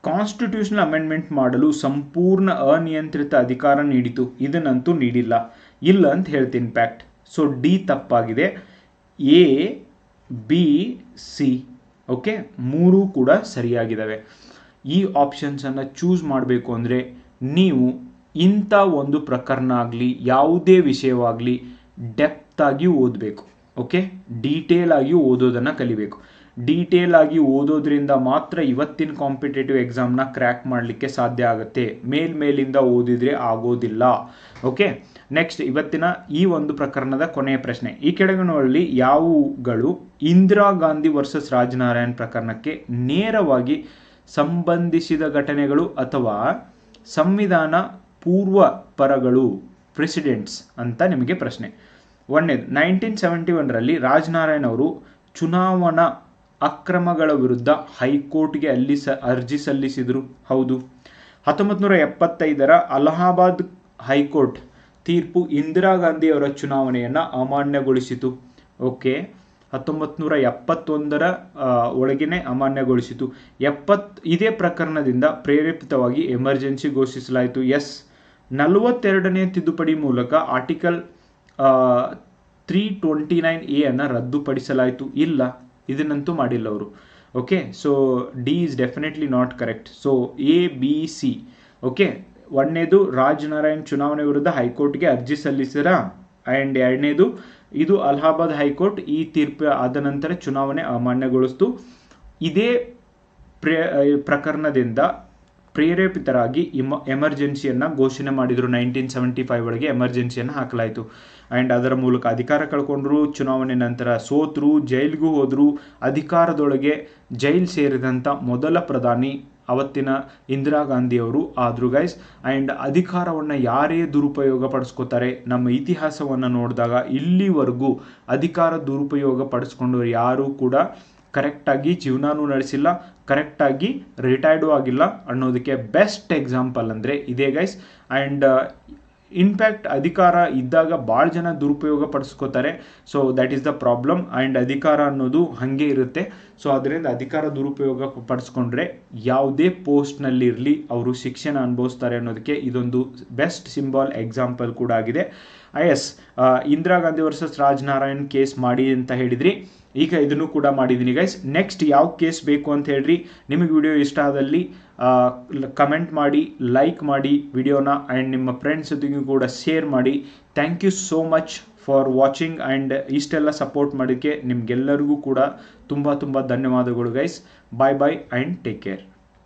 ಕಾನ್ಸ್ಟಿಟ್ಯೂಷನಲ್ ಅಮೆಂಡ್ಮೆಂಟ್ ಮಾಡಲು ಸಂಪೂರ್ಣ ಅನಿಯಂತ್ರಿತ ಅಧಿಕಾರ ನೀಡಿತು. ಇದನ್ನಂತೂ ನೀಡಿಲ್ಲ. ಇಲ್ಲ ಅಂತ ಹೇಳ್ತೀನಿ. ಪ್ಯಾಕ್ಟ್ ಸೊ, ಡಿ ತಪ್ಪಾಗಿದೆ. A, B, C, okay? ಮೂರೂ ಕೂಡ ಸರಿಯಾಗಿದ್ದಾವೆ ಈ ಆಪ್ಷನ್ಸನ್ನು ಚೂಸ್ ಮಾಡಬೇಕು ಅಂದರೆ ನೀವು ಇಂಥ ಒಂದು ಪ್ರಕರಣ ಆಗಲಿ, ಯಾವುದೇ ವಿಷಯವಾಗಲಿ ಡೆಪ್ತ್ ಆಗಿ ಓದಬೇಕು ಓಕೆ ಡೀಟೇಲ್ ಆಗಿ ಓದೋದನ್ನು ಕಲಿಬೇಕು. ಡೀಟೇಲ್ ಆಗಿ ಓದೋದ್ರಿಂದ ಮಾತ್ರ ಇವತ್ತಿನ ಕಾಂಪಿಟೇಟಿವ್ ಎಕ್ಸಾಮ್ನ ಕ್ರ್ಯಾಕ್ ಮಾಡಲಿಕ್ಕೆ ಸಾಧ್ಯ ಆಗುತ್ತೆ. ಮೇಲ್ಮೇಲಿಂದ ಓದಿದ್ರೆ ಆಗೋದಿಲ್ಲ ಓಕೆ ನೆಕ್ಸ್ಟ್ ಇವತ್ತಿನ ಈ ಒಂದು ಪ್ರಕರಣದ ಕೊನೆಯ ಪ್ರಶ್ನೆ. ಈ ಕೆಳಗಿನಲ್ಲಿ ಯಾವುಗಳು ಇಂದಿರಾ ಗಾಂಧಿ ವರ್ಸಸ್ ರಾಜನಾರಾಯಣ್ ಪ್ರಕರಣಕ್ಕೆ ನೇರವಾಗಿ ಸಂಬಂಧಿಸಿದ ಘಟನೆಗಳು ಅಥವಾ ಸಂವಿಧಾನ ಪೂರ್ವ ಪರಗಳು ಪ್ರೆಸಿಡೆಂಟ್ಸ್ ಅಂತ ನಿಮಗೆ ಪ್ರಶ್ನೆ. ಒಂದನೇದು ನೈನ್ಟೀನ್ ಸೆವೆಂಟಿ ಒನ್ರಲ್ಲಿ ರಾಜನಾರಾಯಣ್ ಅವರು ಚುನಾವಣಾ ಅಕ್ರಮಗಳ ವಿರುದ್ಧ ಹೈಕೋರ್ಟ್ಗೆ ಅಲ್ಲಿ ಸ, ಅರ್ಜಿ ಸಲ್ಲಿಸಿದರು. ಹೌದು. ಹತ್ತೊಂಬತ್ತು ನೂರ ಎಪ್ಪತ್ತೈದರ ಅಲಹಾಬಾದ್ ಹೈಕೋರ್ಟ್ ತೀರ್ಪು ಇಂದಿರಾ ಗಾಂಧಿಯವರ ಚುನಾವಣೆಯನ್ನು ಅಮಾನ್ಯಗೊಳಿಸಿತು. ಓಕೆ. ಹತ್ತೊಂಬತ್ತು ನೂರ ಎಪ್ಪತ್ತೊಂದರ ಒಳಗೇನೆ ಅಮಾನ್ಯಗೊಳಿಸಿತು. ಎಪ್ಪತ್ ಇದೇ ಪ್ರಕರಣದಿಂದ ಪ್ರೇರೇಪಿತವಾಗಿ ಎಮರ್ಜೆನ್ಸಿ ಘೋಷಿಸಲಾಯಿತು. ಎಸ್. ನಲವತ್ತೆರಡನೇ ತಿದ್ದುಪಡಿ ಮೂಲಕ article three twenty nine A ಅನ್ನು ರದ್ದುಪಡಿಸಲಾಯಿತು. ಇಲ್ಲ, ಇದನ್ನಂತೂ ಮಾಡಿಲ್ಲ ಅವರು. Okay, so D is definitely not correct so A B C okay? ಒಂದನೇದು ರಾಜ್ ನಾರಾಯಣ್ ಚುನಾವಣೆ ವಿರುದ್ಧ ಹೈಕೋರ್ಟ್ಗೆ ಅರ್ಜಿ ಸಲ್ಲಿಸಿರ? ಆ್ಯಂಡ್ ಎರಡನೇದು, ಇದು ಅಲಹಾಬಾದ್ ಹೈಕೋರ್ಟ್ ಈ ತೀರ್ಪು ಆದ ನಂತರ ಚುನಾವಣೆ ಅಮಾನ್ಯಗೊಳಿಸ್ತು. ಇದೇ ಪ್ರೇ ಪ್ರಕರಣದಿಂದ ಪ್ರೇರೇಪಿತರಾಗಿ ಇಮ, ಎಮರ್ಜೆನ್ಸಿಯನ್ನು ಘೋಷಣೆ ಮಾಡಿದರು ನೈನ್ಟೀನ್ ಸೆವೆಂಟಿ ಫೈವ್ ಒಳಗೆ ಎಮರ್ಜೆನ್ಸಿಯನ್ನು ಹಾಕಲಾಯಿತು. ಆ್ಯಂಡ್ ಅದರ ಮೂಲಕ ಅಧಿಕಾರ ಕಳ್ಕೊಂಡ್ರು, ಚುನಾವಣೆ ನಂತರ ಸೋತರು, ಜೈಲಿಗೂ ಹೋದರು, ಅಧಿಕಾರದೊಳಗೆ ಜೈಲ್ ಸೇರಿದಂಥ ಮೊದಲ ಪ್ರಧಾನಿ ಅವತ್ತಿನ ಇಂದಿರಾ ಗಾಂಧಿಯವರು ಆದ್ರು ಗೈಸ್ ಆ್ಯಂಡ್ ಅಧಿಕಾರವನ್ನು ಯಾರೇ ದುರುಪಯೋಗ ಪಡಿಸ್ಕೋತಾರೆ, ನಮ್ಮ ಇತಿಹಾಸವನ್ನು ನೋಡಿದಾಗ ಇಲ್ಲಿವರೆಗೂ ಅಧಿಕಾರ ದುರುಪಯೋಗ ಪಡಿಸ್ಕೊಂಡವ್ರು ಯಾರೂ ಕೂಡ ಕರೆಕ್ಟಾಗಿ ಜೀವನನೂ ನಡೆಸಿಲ್ಲ, ಕರೆಕ್ಟಾಗಿ ರಿಟೈರ್ಡು ಆಗಿಲ್ಲ ಅನ್ನೋದಕ್ಕೆ ಬೆಸ್ಟ್ ಎಕ್ಸಾಂಪಲ್ ಅಂದರೆ ಇದೇ ಗೈಸ್ ಆ್ಯಂಡ್ ಇನ್ಫ್ಯಾಕ್ಟ್ ಅಧಿಕಾರ ಇದ್ದಾಗ ಭಾಳ ಜನ ದುರುಪಯೋಗ ಪಡಿಸ್ಕೋತಾರೆ. So that is the problem and ಅಧಿಕಾರ ಅನ್ನೋದು ಹಾಗೆ ಇರುತ್ತೆ. ಸೊ ಅದರಿಂದ ಅಧಿಕಾರ ದುರುಪಯೋಗ ಪಡಿಸ್ಕೊಂಡ್ರೆ ಯಾವುದೇ ಪೋಸ್ಟ್ನಲ್ಲಿರಲಿ ಅವರು ಶಿಕ್ಷಣ ಅನುಭವಿಸ್ತಾರೆ ಅನ್ನೋದಕ್ಕೆ ಇದೊಂದು ಬೆಸ್ಟ್ ಸಿಂಬಾಲ್, ಎಕ್ಸಾಂಪಲ್ ಕೂಡ ಆಗಿದೆ. Yes Indira Gandhi versus Raj Narayan case ಮಾಡಿ ಅಂತ ಹೇಳಿದ್ರಿ. ಈಗ ಇದನ್ನು ಕೂಡ ಮಾಡಿದ್ದೀನಿ ಗೈಸ್ ನೆಕ್ಸ್ಟ್ ಯಾವ ಕೇಸ್ ಬೇಕು ಅಂತ ಹೇಳ್ರಿ. ನಿಮಗೆ ವಿಡಿಯೋ ಇಷ್ಟ ಆದಲ್ಲಿ ಕಮೆಂಟ್ ಮಾಡಿ ಲೈಕ್ ಮಾಡಿ ವಿಡಿಯೋನ ಆ್ಯಂಡ್ ನಿಮ್ಮ ಫ್ರೆಂಡ್ಸ್ ಜೊತೆಗೂ ಕೂಡ ಶೇರ್ ಮಾಡಿ. Thank you so much for watching and ಇಷ್ಟೆಲ್ಲ ಸಪೋರ್ಟ್ ಮಾಡೋಕ್ಕೆ ನಿಮಗೆಲ್ಲರಿಗೂ ಕೂಡ ತುಂಬ ತುಂಬ ಧನ್ಯವಾದಗಳು guys bye bye and take care